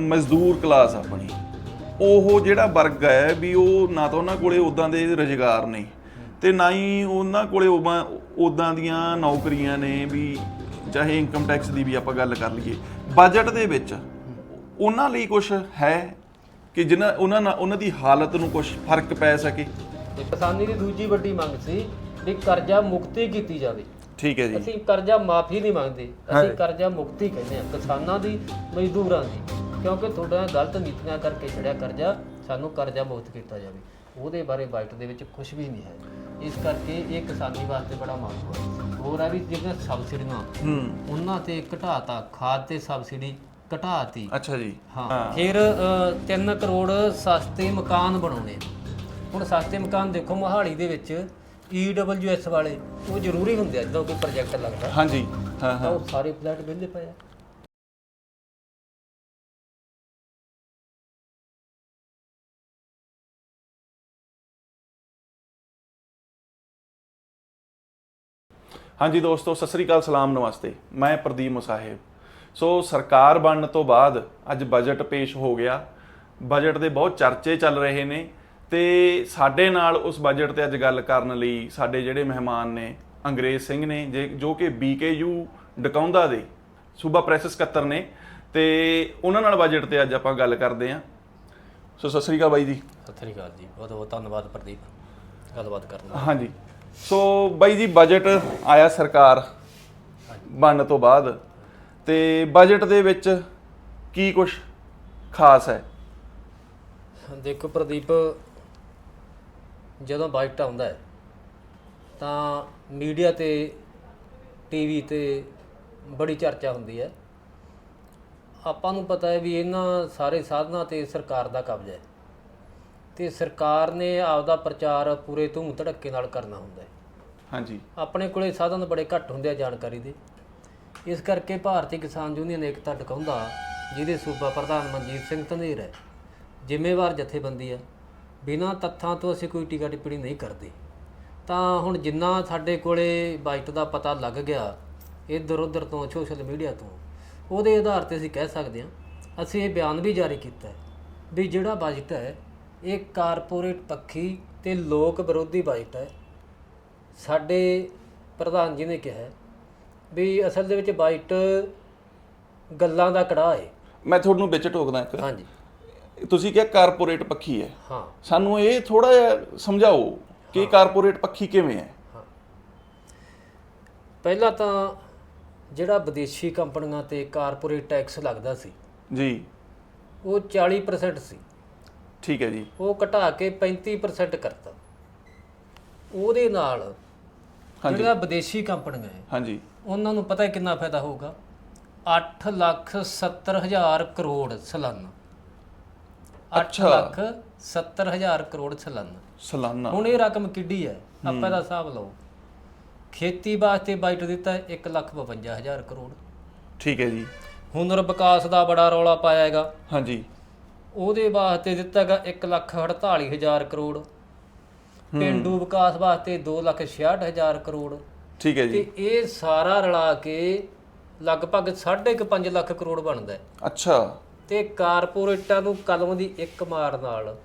ਮਜ਼ਦੂਰ ਕਲਾਸ ਆਪਣੀ। ਉਹ ਜਿਹੜਾ ਵਰਗ ਹੈ ਵੀ ਉਹ ਨਾ ਤਾਂ ਉਹਨਾਂ ਕੋਲੇ ਉਦਾਂ ਦੇ ਰੁਜ਼ਗਾਰ ਨੇ ਤੇ ਨਾ ਹੀ ਉਹਨਾਂ ਕੋਲੇ ਉਦਾਂ ਦੀਆਂ ਨੌਕਰੀਆਂ ਨੇ ਵੀ, ਚਾਹੇ ਇਨਕਮ ਟੈਕਸ ਦੀ ਵੀ ਆਪਾਂ ਗੱਲ ਕਰ ਲਈਏ। ਬਜਟ ਦੇ ਵਿੱਚ ਉਹਨਾਂ ਲਈ ਕੁਝ ਹੈ ਕਿ ਜਿਨ੍ਹਾਂ, ਉਹਨਾਂ ਨਾਲ, ਉਹਨਾਂ ਦੀ ਹਾਲਤ ਨੂੰ ਕੁਝ ਫ਼ਰਕ ਪੈ ਸਕੇ? ਤੇ ਕਿਸਾਨੀ ਦੀ ਦੂਜੀ ਵੱਡੀ ਮੰਗ ਸੀ ਵੀ ਕਰਜ਼ਾ ਮੁਕਤੀ ਕੀਤੀ ਜਾਵੇ। ਠੀਕ ਹੈ ਜੀ। ਅਸੀਂ ਕਰਜ਼ਾ ਮਾਫੀ ਨਹੀਂ ਮੰਗਦੇ ਅਸੀਂ ਕਰਜ਼ਾ ਮੁਕਤੀ ਕਹਿੰਦੇ ਆ ਕਿਸਾਨਾਂ ਦੀ ਮਜ਼ਦੂਰਾਂ ਦੀ। ਕਿਉਂਕਿ ਤੁਹਾਡਾ ਗਲਤ ਨੀਤੀਆਂ ਕਰਕੇ ਛੜਿਆ ਕਰਜ਼ਾ ਸਾਨੂੰ ਕਰਜ਼ਾ ਮੁਕਤ ਕੀਤਾ ਜਾਵੇ। ਉਹਦੇ ਬਾਰੇ ਬਾਈਟ ਦੇ ਵਿੱਚ ਕੁਝ ਵੀ ਨਹੀਂ ਹੈ। ਇਸ ਕਰਕੇ ਇਹ ਕਿਸਾਨੀ ਵਾਸਤੇ ਬੜਾ ਮਾਮਲਾ ਹੈ। ਹੋਰ ਆ ਵੀ ਜਿਹੜੀਆਂ ਸਬਸਿਡੀਆਂ ਹੂੰ। ਉਹਨਾਂ ਤੇ ਘਟਾਤਾ ਖਾਦ ਤੇ ਸਬਸਿਡੀ ਘਟਾਤੀ। ਅੱਛਾ ਜੀ। ਹਾਂ। ਫਿਰ 3 ਕਰੋੜ ਸਸਤੇ ਮਕਾਨ ਬਣਾਉਣੇ। ਹੁਣ ਸਸਤੇ ਮਕਾਨ ਦੇਖੋ ਮੋਹਾਲੀ ਦੇ ਵਿੱਚ EWS ਵਾਲੇ ਉਹ ਜ਼ਰੂਰੀ ਹੁੰਦੇ ਆ ਜਦੋਂ ਕੋਈ ਪ੍ਰੋਜੈਕਟ ਲੱਗਦਾ। ਹਾਂਜੀ ਹਾਂ ਤਾਂ ਹਾਂ ਉਹ ਸਾਰੇ ਫਲੈਟ ਵਿਹਲੇ ਪਏ ਆ। ਹਾਂਜੀ ਦੋਸਤੋ ਸਤਿ ਸ੍ਰੀ ਅਕਾਲ ਸਲਾਮ ਨਮਸਤੇ। ਮੈਂ ਪ੍ਰਦੀਪ ਮੁਸਾਹਿਬ। ਸੋ ਸਰਕਾਰ ਬਣਨ ਤੋਂ ਬਾਅਦ ਅੱਜ ਬਜਟ ਪੇਸ਼ ਹੋ ਗਿਆ। ਬਜਟ ਦੇ ਬਹੁਤ ਚਰਚੇ ਚੱਲ ਰਹੇ ਨੇ। ਤੇ ਸਾਡੇ ਨਾਲ ਉਸ ਬਜਟ ਤੇ ਅੱਜ ਗੱਲ ਕਰਨ ਲਈ ਸਾਡੇ ਜਿਹੜੇ ਮਹਿਮਾਨ ਨੇ ਅੰਗਰੇਜ਼ ਸਿੰਘ ਨੇ ਜੇ- ਜੋ ਕਿ ਬੀਕੇਯੂ ਡਕਾਉਂਦਾ ਦੇ ਸੂਬਾ ਪ੍ਰੈਸ ਸਕੱਤਰ ਨੇ ਤੇ ਉਹਨਾਂ ਨਾਲ ਬਜਟ ਤੇ ਅੱਜ ਆਪਾਂ ਗੱਲ ਕਰਦੇ ਹਾਂ। ਸੋ ਸਤਿ ਸ੍ਰੀ ਅਕਾਲ ਬਾਈ ਜੀ। ਸਤਿ ਸ੍ਰੀ ਅਕਾਲ ਜੀ ਬਹੁਤ ਬਹੁਤ ਧੰਨਵਾਦ ਪ੍ਰਦੀਪ ਗੱਲਬਾਤ ਕਰਨ ਦਾ। ਹਾਂਜੀ। ਸੋ ਬਾਈ ਜੀ ਬਜਟ ਆਇਆ ਸਰਕਾਰ ਬਣਨ ਤੋਂ ਬਾਅਦ ਤੇ ਬਜਟ ਦੇ ਵਿੱਚ ਕੀ ਕੁਝ ਖਾਸ ਹੈ? ਦੇਖੋ ਪ੍ਰਦੀਪ ਜਦੋਂ ਬਜਟ ਆਉਂਦਾ ਹੈ ਤਾਂ ਮੀਡੀਆ ਤੇ ਟੀਵੀ ਤੇ ਬੜੀ ਚਰਚਾ ਹੁੰਦੀ ਹੈ। ਆਪਾਂ ਨੂੰ ਪਤਾ ਹੈ ਵੀ ਇਹਨਾਂ ਸਾਰੇ ਸਾਧਨਾਂ ਤੇ ਸਰਕਾਰ ਦਾ ਕਬਜ਼ਾ ਹੈ। ਤੇ ਸਰਕਾਰ ਨੇ ਆਪਦਾ ਪ੍ਰਚਾਰ ਪੂਰੇ ਧੂਮ ਧੜੱਕੇ ਨਾਲ ਕਰਨਾ ਹੁੰਦਾ ਹੈ। ਹਾਂਜੀ। ਆਪਣੇ ਕੋਲੇ ਸਾਧਨ ਬੜੇ ਘੱਟ ਹੁੰਦੇ ਆ ਜਾਣਕਾਰੀ ਦੇ। ਇਸ ਕਰਕੇ ਭਾਰਤੀ ਕਿਸਾਨ ਯੂਨੀਅਨ ਏਕਤਾ ਟਿਕਾਉਂਦਾ ਜਿਹਦੇ ਸੂਬਾ ਪ੍ਰਧਾਨ ਮਨਜੀਤ ਸਿੰਘ ਧਨੇਰ ਹੈ ਜ਼ਿੰਮੇਵਾਰ ਜਥੇਬੰਦੀ ਆ ਬਿਨਾਂ ਤੱਥਾਂ ਤੋਂ ਅਸੀਂ ਕੋਈ ਟੀਕਾ ਟਿੱਪਣੀ ਨਹੀਂ ਕਰਦੇ। ਤਾਂ ਹੁਣ ਜਿੰਨਾ ਸਾਡੇ ਕੋਲੇ ਬਾਈਟ ਦਾ ਪਤਾ ਲੱਗ ਗਿਆ ਇੱਧਰ ਉੱਧਰ ਤੋਂ ਸੋਸ਼ਲ ਮੀਡੀਆ ਤੋਂ ਉਹਦੇ ਆਧਾਰ ਤੇ ਅਸੀਂ ਕਹਿ ਸਕਦੇ ਹਾਂ ਅਸੀਂ ਇਹ ਬਿਆਨ ਵੀ ਜਾਰੀ ਕੀਤਾ ਹੈ ਵੀ ਜਿਹੜਾ ਬਜਟ ਹੈ ਇਹ ਕਾਰਪੋਰੇਟ ਪੱਖੀ ਤੇ ਲੋਕ ਵਿਰੋਧੀ ਬਜਟ ਹੈ। ਸਾਡੇ ਪ੍ਰਧਾਨ ਜੀ ਨੇ ਕਿਹਾ ਵੀ ਅਸਲ ਦੇ ਵਿੱਚ ਬਾਈਟ ਗੱਲਾਂ ਦਾ ਕੜਾਹ ਹੈ। ਮੈਂ ਤੁਹਾਨੂੰ ਵਿੱਚ ਟੋਕਦਾ ਇੱਕ। ਹਾਂਜੀ। ਤੁਸੀਂ ਕਿਹਾ ਕਾਰਪੋਰੇਟ ਪੱਖੀ ਹੈ। ਹਾਂ। ਸਾਨੂੰ ਇਹ ਥੋੜਾ ਜਿਹਾ ਸਮਝਾਓ ਕਿ ਕਾਰਪੋਰੇਟ ਪੱਖੀ ਕਿਵੇਂ ਹੈ। ਪਹਿਲਾਂ ਤਾਂ ਜਿਹੜਾ ਵਿਦੇਸ਼ੀ ਕੰਪਨੀਆਂ ਤੇ ਕਾਰਪੋਰੇਟ ਟੈਕਸ ਲੱਗਦਾ ਸੀ ਜੀ। ਉਹ 40% ਸੀ। ਠੀਕ ਹੈ ਜੀ। ਉਹ ਘਟਾ ਕੇ 35% ਕਰਤਾ। ਉਹਦੇ ਨਾਲ। ਜਿਹੜਾ ਵਿਦੇਸ਼ੀ ਕੰਪਨੀਆਂ ਹੈ ਹਾਂਜੀ। ਉਹਨਾਂ ਨੂੰ ਪਤਾ ਹੈ ਕਿੰਨਾ ਫਾਇਦਾ ਹੋਊਗਾ? 8 ਲੱਖ 70 ਹਜ਼ਾਰ ਕਰੋੜ ਸਾਲਾਨਾ। 8 ਅੱਛਾ। ਲੱਖ 70 ਹਜ਼ਾਰ ਕਰੋੜ ਸਾਲਾਨਾ। ਸਾਲਾਨਾ। ਹੁਣ ਇਹ ਰਕਮ ਕਿੱਡੀ ਹੈ? ਆਪਾਂ ਇਹਦਾ ਹਿਸਾਬ ਲਓ। ਖੇਤੀ ਵਾਸਤੇ ਬਾਈਟ ਦਿੱਤਾ 1 ਲੱਖ 52 ਹਜ਼ਾਰ ਕਰੋੜ। ਠੀਕ ਹੈ ਜੀ। ਹੁਨਰ ਵਿਕਾਸ ਦਾ ਬੜਾ ਰੌਲਾ ਪਾਇਆ ਹੈਗਾ। ਹਾਂਜੀ। ਉਹਦੇ ਵਾਸਤੇ ਦਿੱਤਾ ਹੈਗਾ 1 ਲੱਖ 48 ਹਜ਼ਾਰ ਕਰੋੜ। ਪਿੰਡੂ ਵਿਕਾਸ ਵਾਸਤੇ 2 ਲੱਖ 66 ਹਜ਼ਾਰ ਕਰੋੜ। ਠੀਕ ਹੈ ਜੀ। ਤੇ ਇਹ ਸਾਰਾ ਰਲਾ ਕੇ ਲਗਭਗ 5.5 ਲੱਖ ਕਰੋੜ ਬਣਦਾ ਹੈ। ਅੱਛਾ। ਤੇ ਕਾਰਪੋਰੇਟਾਂ ਨੂੰ ਕਲਮ ਦੀ ਇੱਕ ਮਾਰ ਨਾਲ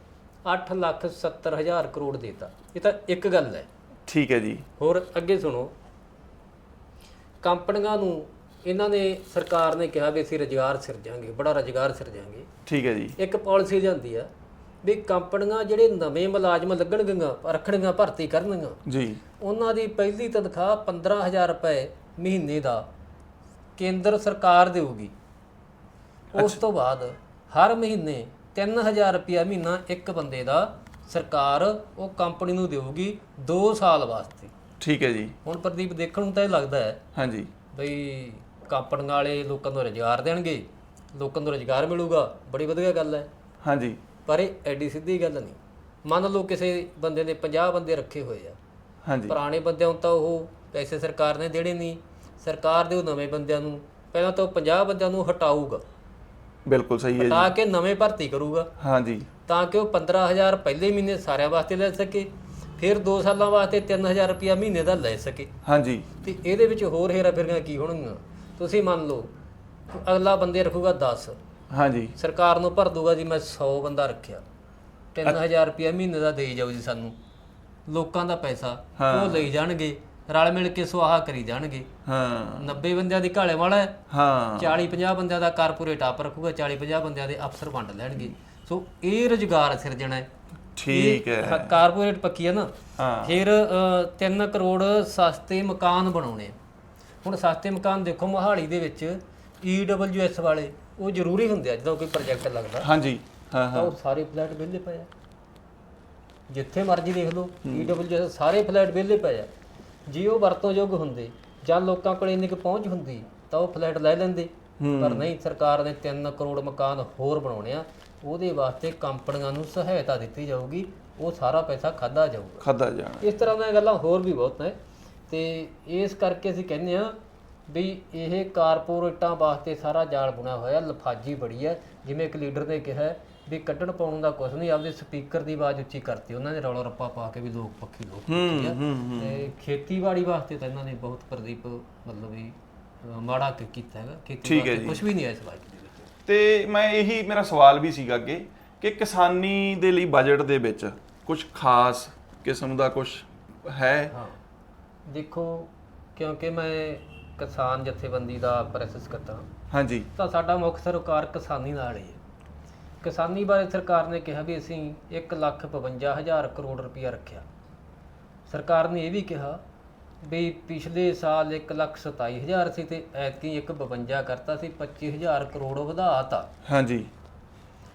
8 ਲੱਖ 70 ਹਜ਼ਾਰ ਕਰੋੜ ਦੇਤਾ। ਇਹ ਤਾਂ ਇੱਕ ਗੱਲ ਹੈ। ਠੀਕ ਹੈ ਜੀ। ਹੋਰ ਅੱਗੇ ਸੁਣੋ। ਕੰਪਨੀਆਂ ਨੂੰ ਇਹਨਾਂ ਨੇ ਸਰਕਾਰ ਨੇ ਕਿਹਾ ਵੀ ਅਸੀਂ ਰੁਜ਼ਗਾਰ ਸਿਰਜਾਂਗੇ ਬੜਾ ਰੁਜ਼ਗਾਰ ਸਿਰਜਾਂਗੇ ਠੀਕ ਹੈ ਜੀ। ਇੱਕ ਪਾਲਿਸੀ ਜਾਂਦੀ ਆ ਵੀ ਕੰਪਨੀਆਂ ਜਿਹੜੇ ਨਵੇਂ ਮੁਲਾਜ਼ਮ ਲੱਗਣਗੀਆਂ ਰੱਖਣਗੀਆਂ ਭਰਤੀ ਕਰਨਗੀਆਂ ਜੀ। ਉਹਨਾਂ ਦੀ ਪਹਿਲੀ ਤਨਖਾਹ 15000 ਰੁਪਏ ਮਹੀਨੇ ਦਾ ਕੇਂਦਰ ਸਰਕਾਰ ਦੇਊਗੀ। ਉਸ ਤੋਂ ਬਾਅਦ ਹਰ ਮਹੀਨੇ 3000 ਰੁਪਇਆ ਮਹੀਨਾ ਇੱਕ ਬੰਦੇ ਦਾ ਸਰਕਾਰ ਉਹ ਕੰਪਨੀ ਨੂੰ ਦੇਊਗੀ 2 ਸਾਲ ਵਾਸਤੇ। ਠੀਕ ਹੈ ਜੀ। ਹੁਣ ਪ੍ਰਦੀਪ ਦੇਖਣ ਨੂੰ ਤਾਂ ਇਹ ਲੱਗਦਾ ਹੈ ਹਾਂਜੀ। ਬਈ ਕੰਪਨੀਆਂ ਵਾਲੇ ਲੋਕਾਂ ਨੂੰ ਰੁਜ਼ਗਾਰ ਦੇਣਗੇ ਲੋਕਾਂ ਨੂੰ ਰੁਜ਼ਗਾਰ ਮਿਲੂਗਾ ਬੜੀ ਵਧੀਆ ਗੱਲ ਹੈ। ਹਾਂਜੀ। ਪਰ ਇਹ ਐਡੀ ਸਿੱਧੀ ਗੱਲ ਨਹੀਂ। ਮੰਨ ਲਓ ਕਿਸੇ ਬੰਦੇ ਨੇ 50 ਬੰਦੇ ਰੱਖੇ ਹੋਏ ਆ। ਹਾਂਜੀ। ਪੁਰਾਣੇ ਬੰਦਿਆਂ ਨੂੰ ਤਾਂ ਉਹ ਪੈਸੇ ਸਰਕਾਰ ਨੇ ਦੇਣੇ ਨਹੀਂ। ਸਰਕਾਰ ਦੇ ਉਹ ਨਵੇਂ ਬੰਦਿਆਂ ਨੂੰ ਪਹਿਲਾਂ ਤਾਂ ਉਹ 50 ਬੰਦਿਆਂ ਨੂੰ ਹਟਾਊਗਾ। ਬਿਲਕੁਲ ਸਹੀ ਹੈ ਜੀ। ਤਾਂ ਕਿ ਨਵੇਂ ਭਰਤੀ ਕਰੂਗਾ। ਹਾਂਜੀ। ਤਾਂ ਕਿ ਉਹ 15000 ਪਹਿਲੇ ਮਹੀਨੇ ਸਾਰਿਆਂ ਵਾਸਤੇ ਲੈ ਸਕੇ ਫਿਰ 2 ਸਾਲਾਂ ਵਾਸਤੇ 3000 ਰੁਪਇਆ ਮਹੀਨੇ ਦਾ ਲੈ ਸਕੇ। ਹਾਂਜੀ। ਤੇ ਇਹਦੇ ਵਿੱਚ ਹੋਰ ਹੇਰਾ ਫੇਰੀਆਂ ਕੀ ਹੋਣਗੀਆਂ? ਤੁਸੀਂ ਮੰਨ ਲਓ ਅਗਲਾ ਬੰਦੇ ਰੱਖੂਗਾ 10 ਹਾਂਜੀ। ਸਰਕਾਰ ਨੂੰ ਭਰ ਦੂਗਾ ਜੀ ਮੈਂ 100 ਬੰਦਾ ਰੱਖਿਆ। 3000 ਰੁਪਏ ਮਹੀਨੇ ਦਾ ਦੇਈ ਜਾਊ ਜੀ ਸਾਨੂੰ। ਲੋਕਾਂ ਦਾ ਪੈਸਾ ਉਹ ਲਈ ਜਾਣਗੇ। ਰਲ ਮਿਲ ਕੇ ਸੁਆਹਾ ਕਰੀ ਜਾਣਗੇ। ਹਾਂ। 90 ਬੰਦਿਆਂ ਦੀ ਘਾਲੇ ਵਾਲਾ ਹੈ। ਹਾਂ। 40 50 ਬੰਦਿਆਂ ਦਾ ਕਾਰਪੋਰੇਟ ਆਪ ਰੱਖੂਗਾ 40 50 ਬੰਦਿਆਂ ਦੇ ਅਫਸਰ ਵੰਡ ਲੈਣਗੇ। ਸੋ ਇਹ ਰੁਜ਼ਗਾਰ ਸਿਰਜਣਾ ਹੈ। ਠੀਕ ਹੈ ਹਾਂ, ਕਾਰਪੋਰੇਟ ਪੱਕੀ ਹੈ ਨਾ। ਹਾਂ। ਫਿਰ 3 ਕਰੋੜ ਸਸਤੇ ਮਕਾਨ ਬਣਾਉਣੇ ਆ। ਹੁਣ ਸਸਤੇ ਮਕਾਨ ਦੇਖੋ ਮੋਹਾਲੀ ਦੇ ਵਿੱਚ EWS ਵਾਲੇ ਉਹ ਜ਼ਰੂਰੀ ਹੁੰਦੇ ਆ ਜਦੋਂ ਕੋਈ ਪ੍ਰੋਜੈਕਟ ਲੱਗਦਾ। ਹਾਂਜੀ। ਹਾਂ ਤਾਂ ਉਹ ਸਾਰੇ ਫਲੈਟ ਵਿਹਲੇ ਪਏ ਆ। ਜਿੱਥੇ ਮਰਜ਼ੀ ਦੇਖ ਲਓ EWS ਸਾਰੇ ਫਲੈਟ ਵਿਹਲੇ ਪਏ ਆ। ਜੇ ਉਹ ਵਰਤੋਂਯੋਗ ਹੁੰਦੇ ਜਾਂ ਲੋਕਾਂ ਕੋਲ ਇੰਨੀ ਕੁ ਪਹੁੰਚ ਹੁੰਦੀ ਤਾਂ ਉਹ ਫਲੈਟ ਲੈ ਲੈਂਦੇ। ਪਰ ਨਹੀਂ ਸਰਕਾਰ ਨੇ 3 ਕਰੋੜ ਮਕਾਨ ਹੋਰ ਬਣਾਉਣੇ ਆ ਉਹਦੇ ਵਾਸਤੇ ਕੰਪਨੀਆਂ ਨੂੰ ਸਹਾਇਤਾ ਦਿੱਤੀ ਜਾਊਗੀ ਉਹ ਸਾਰਾ ਪੈਸਾ ਖਾਦਾ ਜਾਊਗਾ। ਖਾਦਾ ਜਾਣਾ। ਇਸ ਤਰ੍ਹਾਂ ਦੀਆਂ ਗੱਲਾਂ ਹੋਰ ਵੀ ਬਹੁਤ ਨੇ ਤੇ ਇਸ ਕਰਕੇ ਅਸੀਂ ਕਹਿੰਦੇ ਆ ਵੀ ਇਹ ਕਾਰਪੋਰੇਟਾਂ ਵਾਸਤੇ ਸਾਰਾ ਜਾਲ ਬੁਣਿਆ ਹੋਇਆ ਲਫਾਜੀ ਬੜੀ ਹੈ ਜਿਵੇਂ ਇੱਕ ਲੀਡਰ ਨੇ ਕਿਹਾ ਵੀ ਕੱਢਣ ਪਾਉਣ ਦਾ ਕੁਝ ਨਹੀਂ ਆਪਦੇ ਸਪੀਕਰ ਦੀ ਆਵਾਜ਼ ਉੱਚੀ ਕਰਤੀ ਉਹਨਾਂ ਨੇ ਰੌਲਾ ਰੱਪਾ ਪਾ ਕੇ ਵੀ ਲੋਕ ਪੱਖੀ ਲੋਕ ਪੱਖੀ ਆ। ਤੇ ਖੇਤੀਬਾੜੀ ਵਾਸਤੇ ਤਾਂ ਇਹਨਾਂ ਨੇ ਬਹੁਤ ਪ੍ਰਦੀਪ ਮਤਲਬ ਵੀ ਮਾੜਾ ਕੀ- ਕੀਤਾ ਹੈਗਾ। ਖੇਤੀਬਾੜੀ ਕੁਝ ਵੀ ਨਹੀਂ ਹੈ ਇਸ ਬਾਈਕ ਦੇ ਵਿੱਚ। ਤੇ ਮੈਂ ਇਹੀ ਮੇਰਾ ਸਵਾਲ ਵੀ ਸੀਗਾ ਅੱਗੇ ਕਿ ਕਿਸਾਨੀ ਦੇ ਲਈ ਬਜਟ ਦੇ ਵਿੱਚ ਕੁਝ ਖਾਸ ਕਿਸਮ ਦਾ ਕੁਝ ਹੈ? ਹਾਂ। ਦੇਖੋ ਕਿਉਂਕਿ ਮੈਂ ਕਿਸਾਨ ਜਥੇਬੰਦੀ ਦਾ ਪ੍ਰੈਸਿਸ ਕਰਦਾ ਹਾਂਜੀ। ਤਾਂ ਸਾਡਾ ਮੁੱਖ ਸਰਕਾਰ ਕਿਸਾਨੀ ਨਾਲ ਹੀ ਹੈ। ਕਿਸਾਨੀ ਬਾਰੇ ਸਰਕਾਰ ਨੇ ਕਿਹਾ ਵੀ ਅਸੀਂ 152000 ਕਰੋੜ ਰੁਪਇਆ ਰੱਖਿਆ। ਸਰਕਾਰ ਨੇ ਇਹ ਵੀ ਕਿਹਾ ਵੀ ਪਿਛਲੇ ਸਾਲ 127000 ਸੀ ਤੇ ਐਤਕੀ 152 ਕਰਤਾ ਸੀ 25000 ਕਰੋੜ ਵਧਾਤਾ। ਹਾਂਜੀ।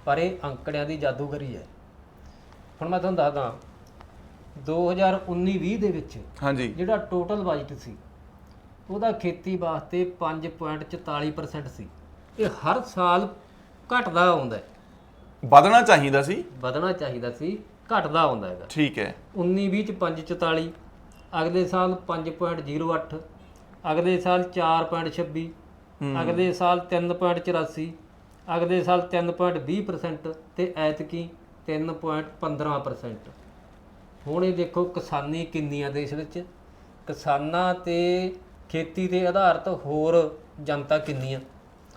ਪਰ ਇਹ ਅੰਕੜਿਆਂ ਦੀ ਜਾਦੂਗਰੀ ਹੈ। ਹੁਣ ਮੈਂ ਤੁਹਾਨੂੰ ਦੱਸਦਾ 2019-20 ਦੇ ਵਿੱਚ ਹਾਂਜੀ। ਜਿਹੜਾ ਟੋਟਲ ਬਜਟ ਸੀ ਉਹਦਾ ਖੇਤੀ ਵਾਸਤੇ 5.44% ਸੀ। ਇਹ ਹਰ ਸਾਲ ਘਟਦਾ ਆਉਂਦਾ ਹੈ। ਵਧਣਾ ਚਾਹੀਦਾ ਸੀ। ਵਧਣਾ ਚਾਹੀਦਾ ਸੀ ਘਟਦਾ ਆਉਂਦਾ ਹੈਗਾ। ਠੀਕ ਹੈ। 19 20 ਚ 5.44 ਅਗਲੇ ਸਾਲ 5.08 ਅਗਲੇ ਸਾਲ 4.26 ਅਗਲੇ ਸਾਲ 3.84 ਅਗਲੇ ਸਾਲ 3.20% ਤੇ ਐਤਕੀ 3.15% ਹੁਣ ਇਹ ਦੇਖੋ ਕਿਸਾਨੀ ਕਿੰਨੀ ਆ ਦੇਸ਼ ਵਿੱਚ ਕਿਸਾਨਾਂ ਤੇ ਖੇਤੀ ਤੇ ਆਧਾਰਿਤ ਹੋਰ ਜਨਤਾ ਕਿੰਨੀ ਆ।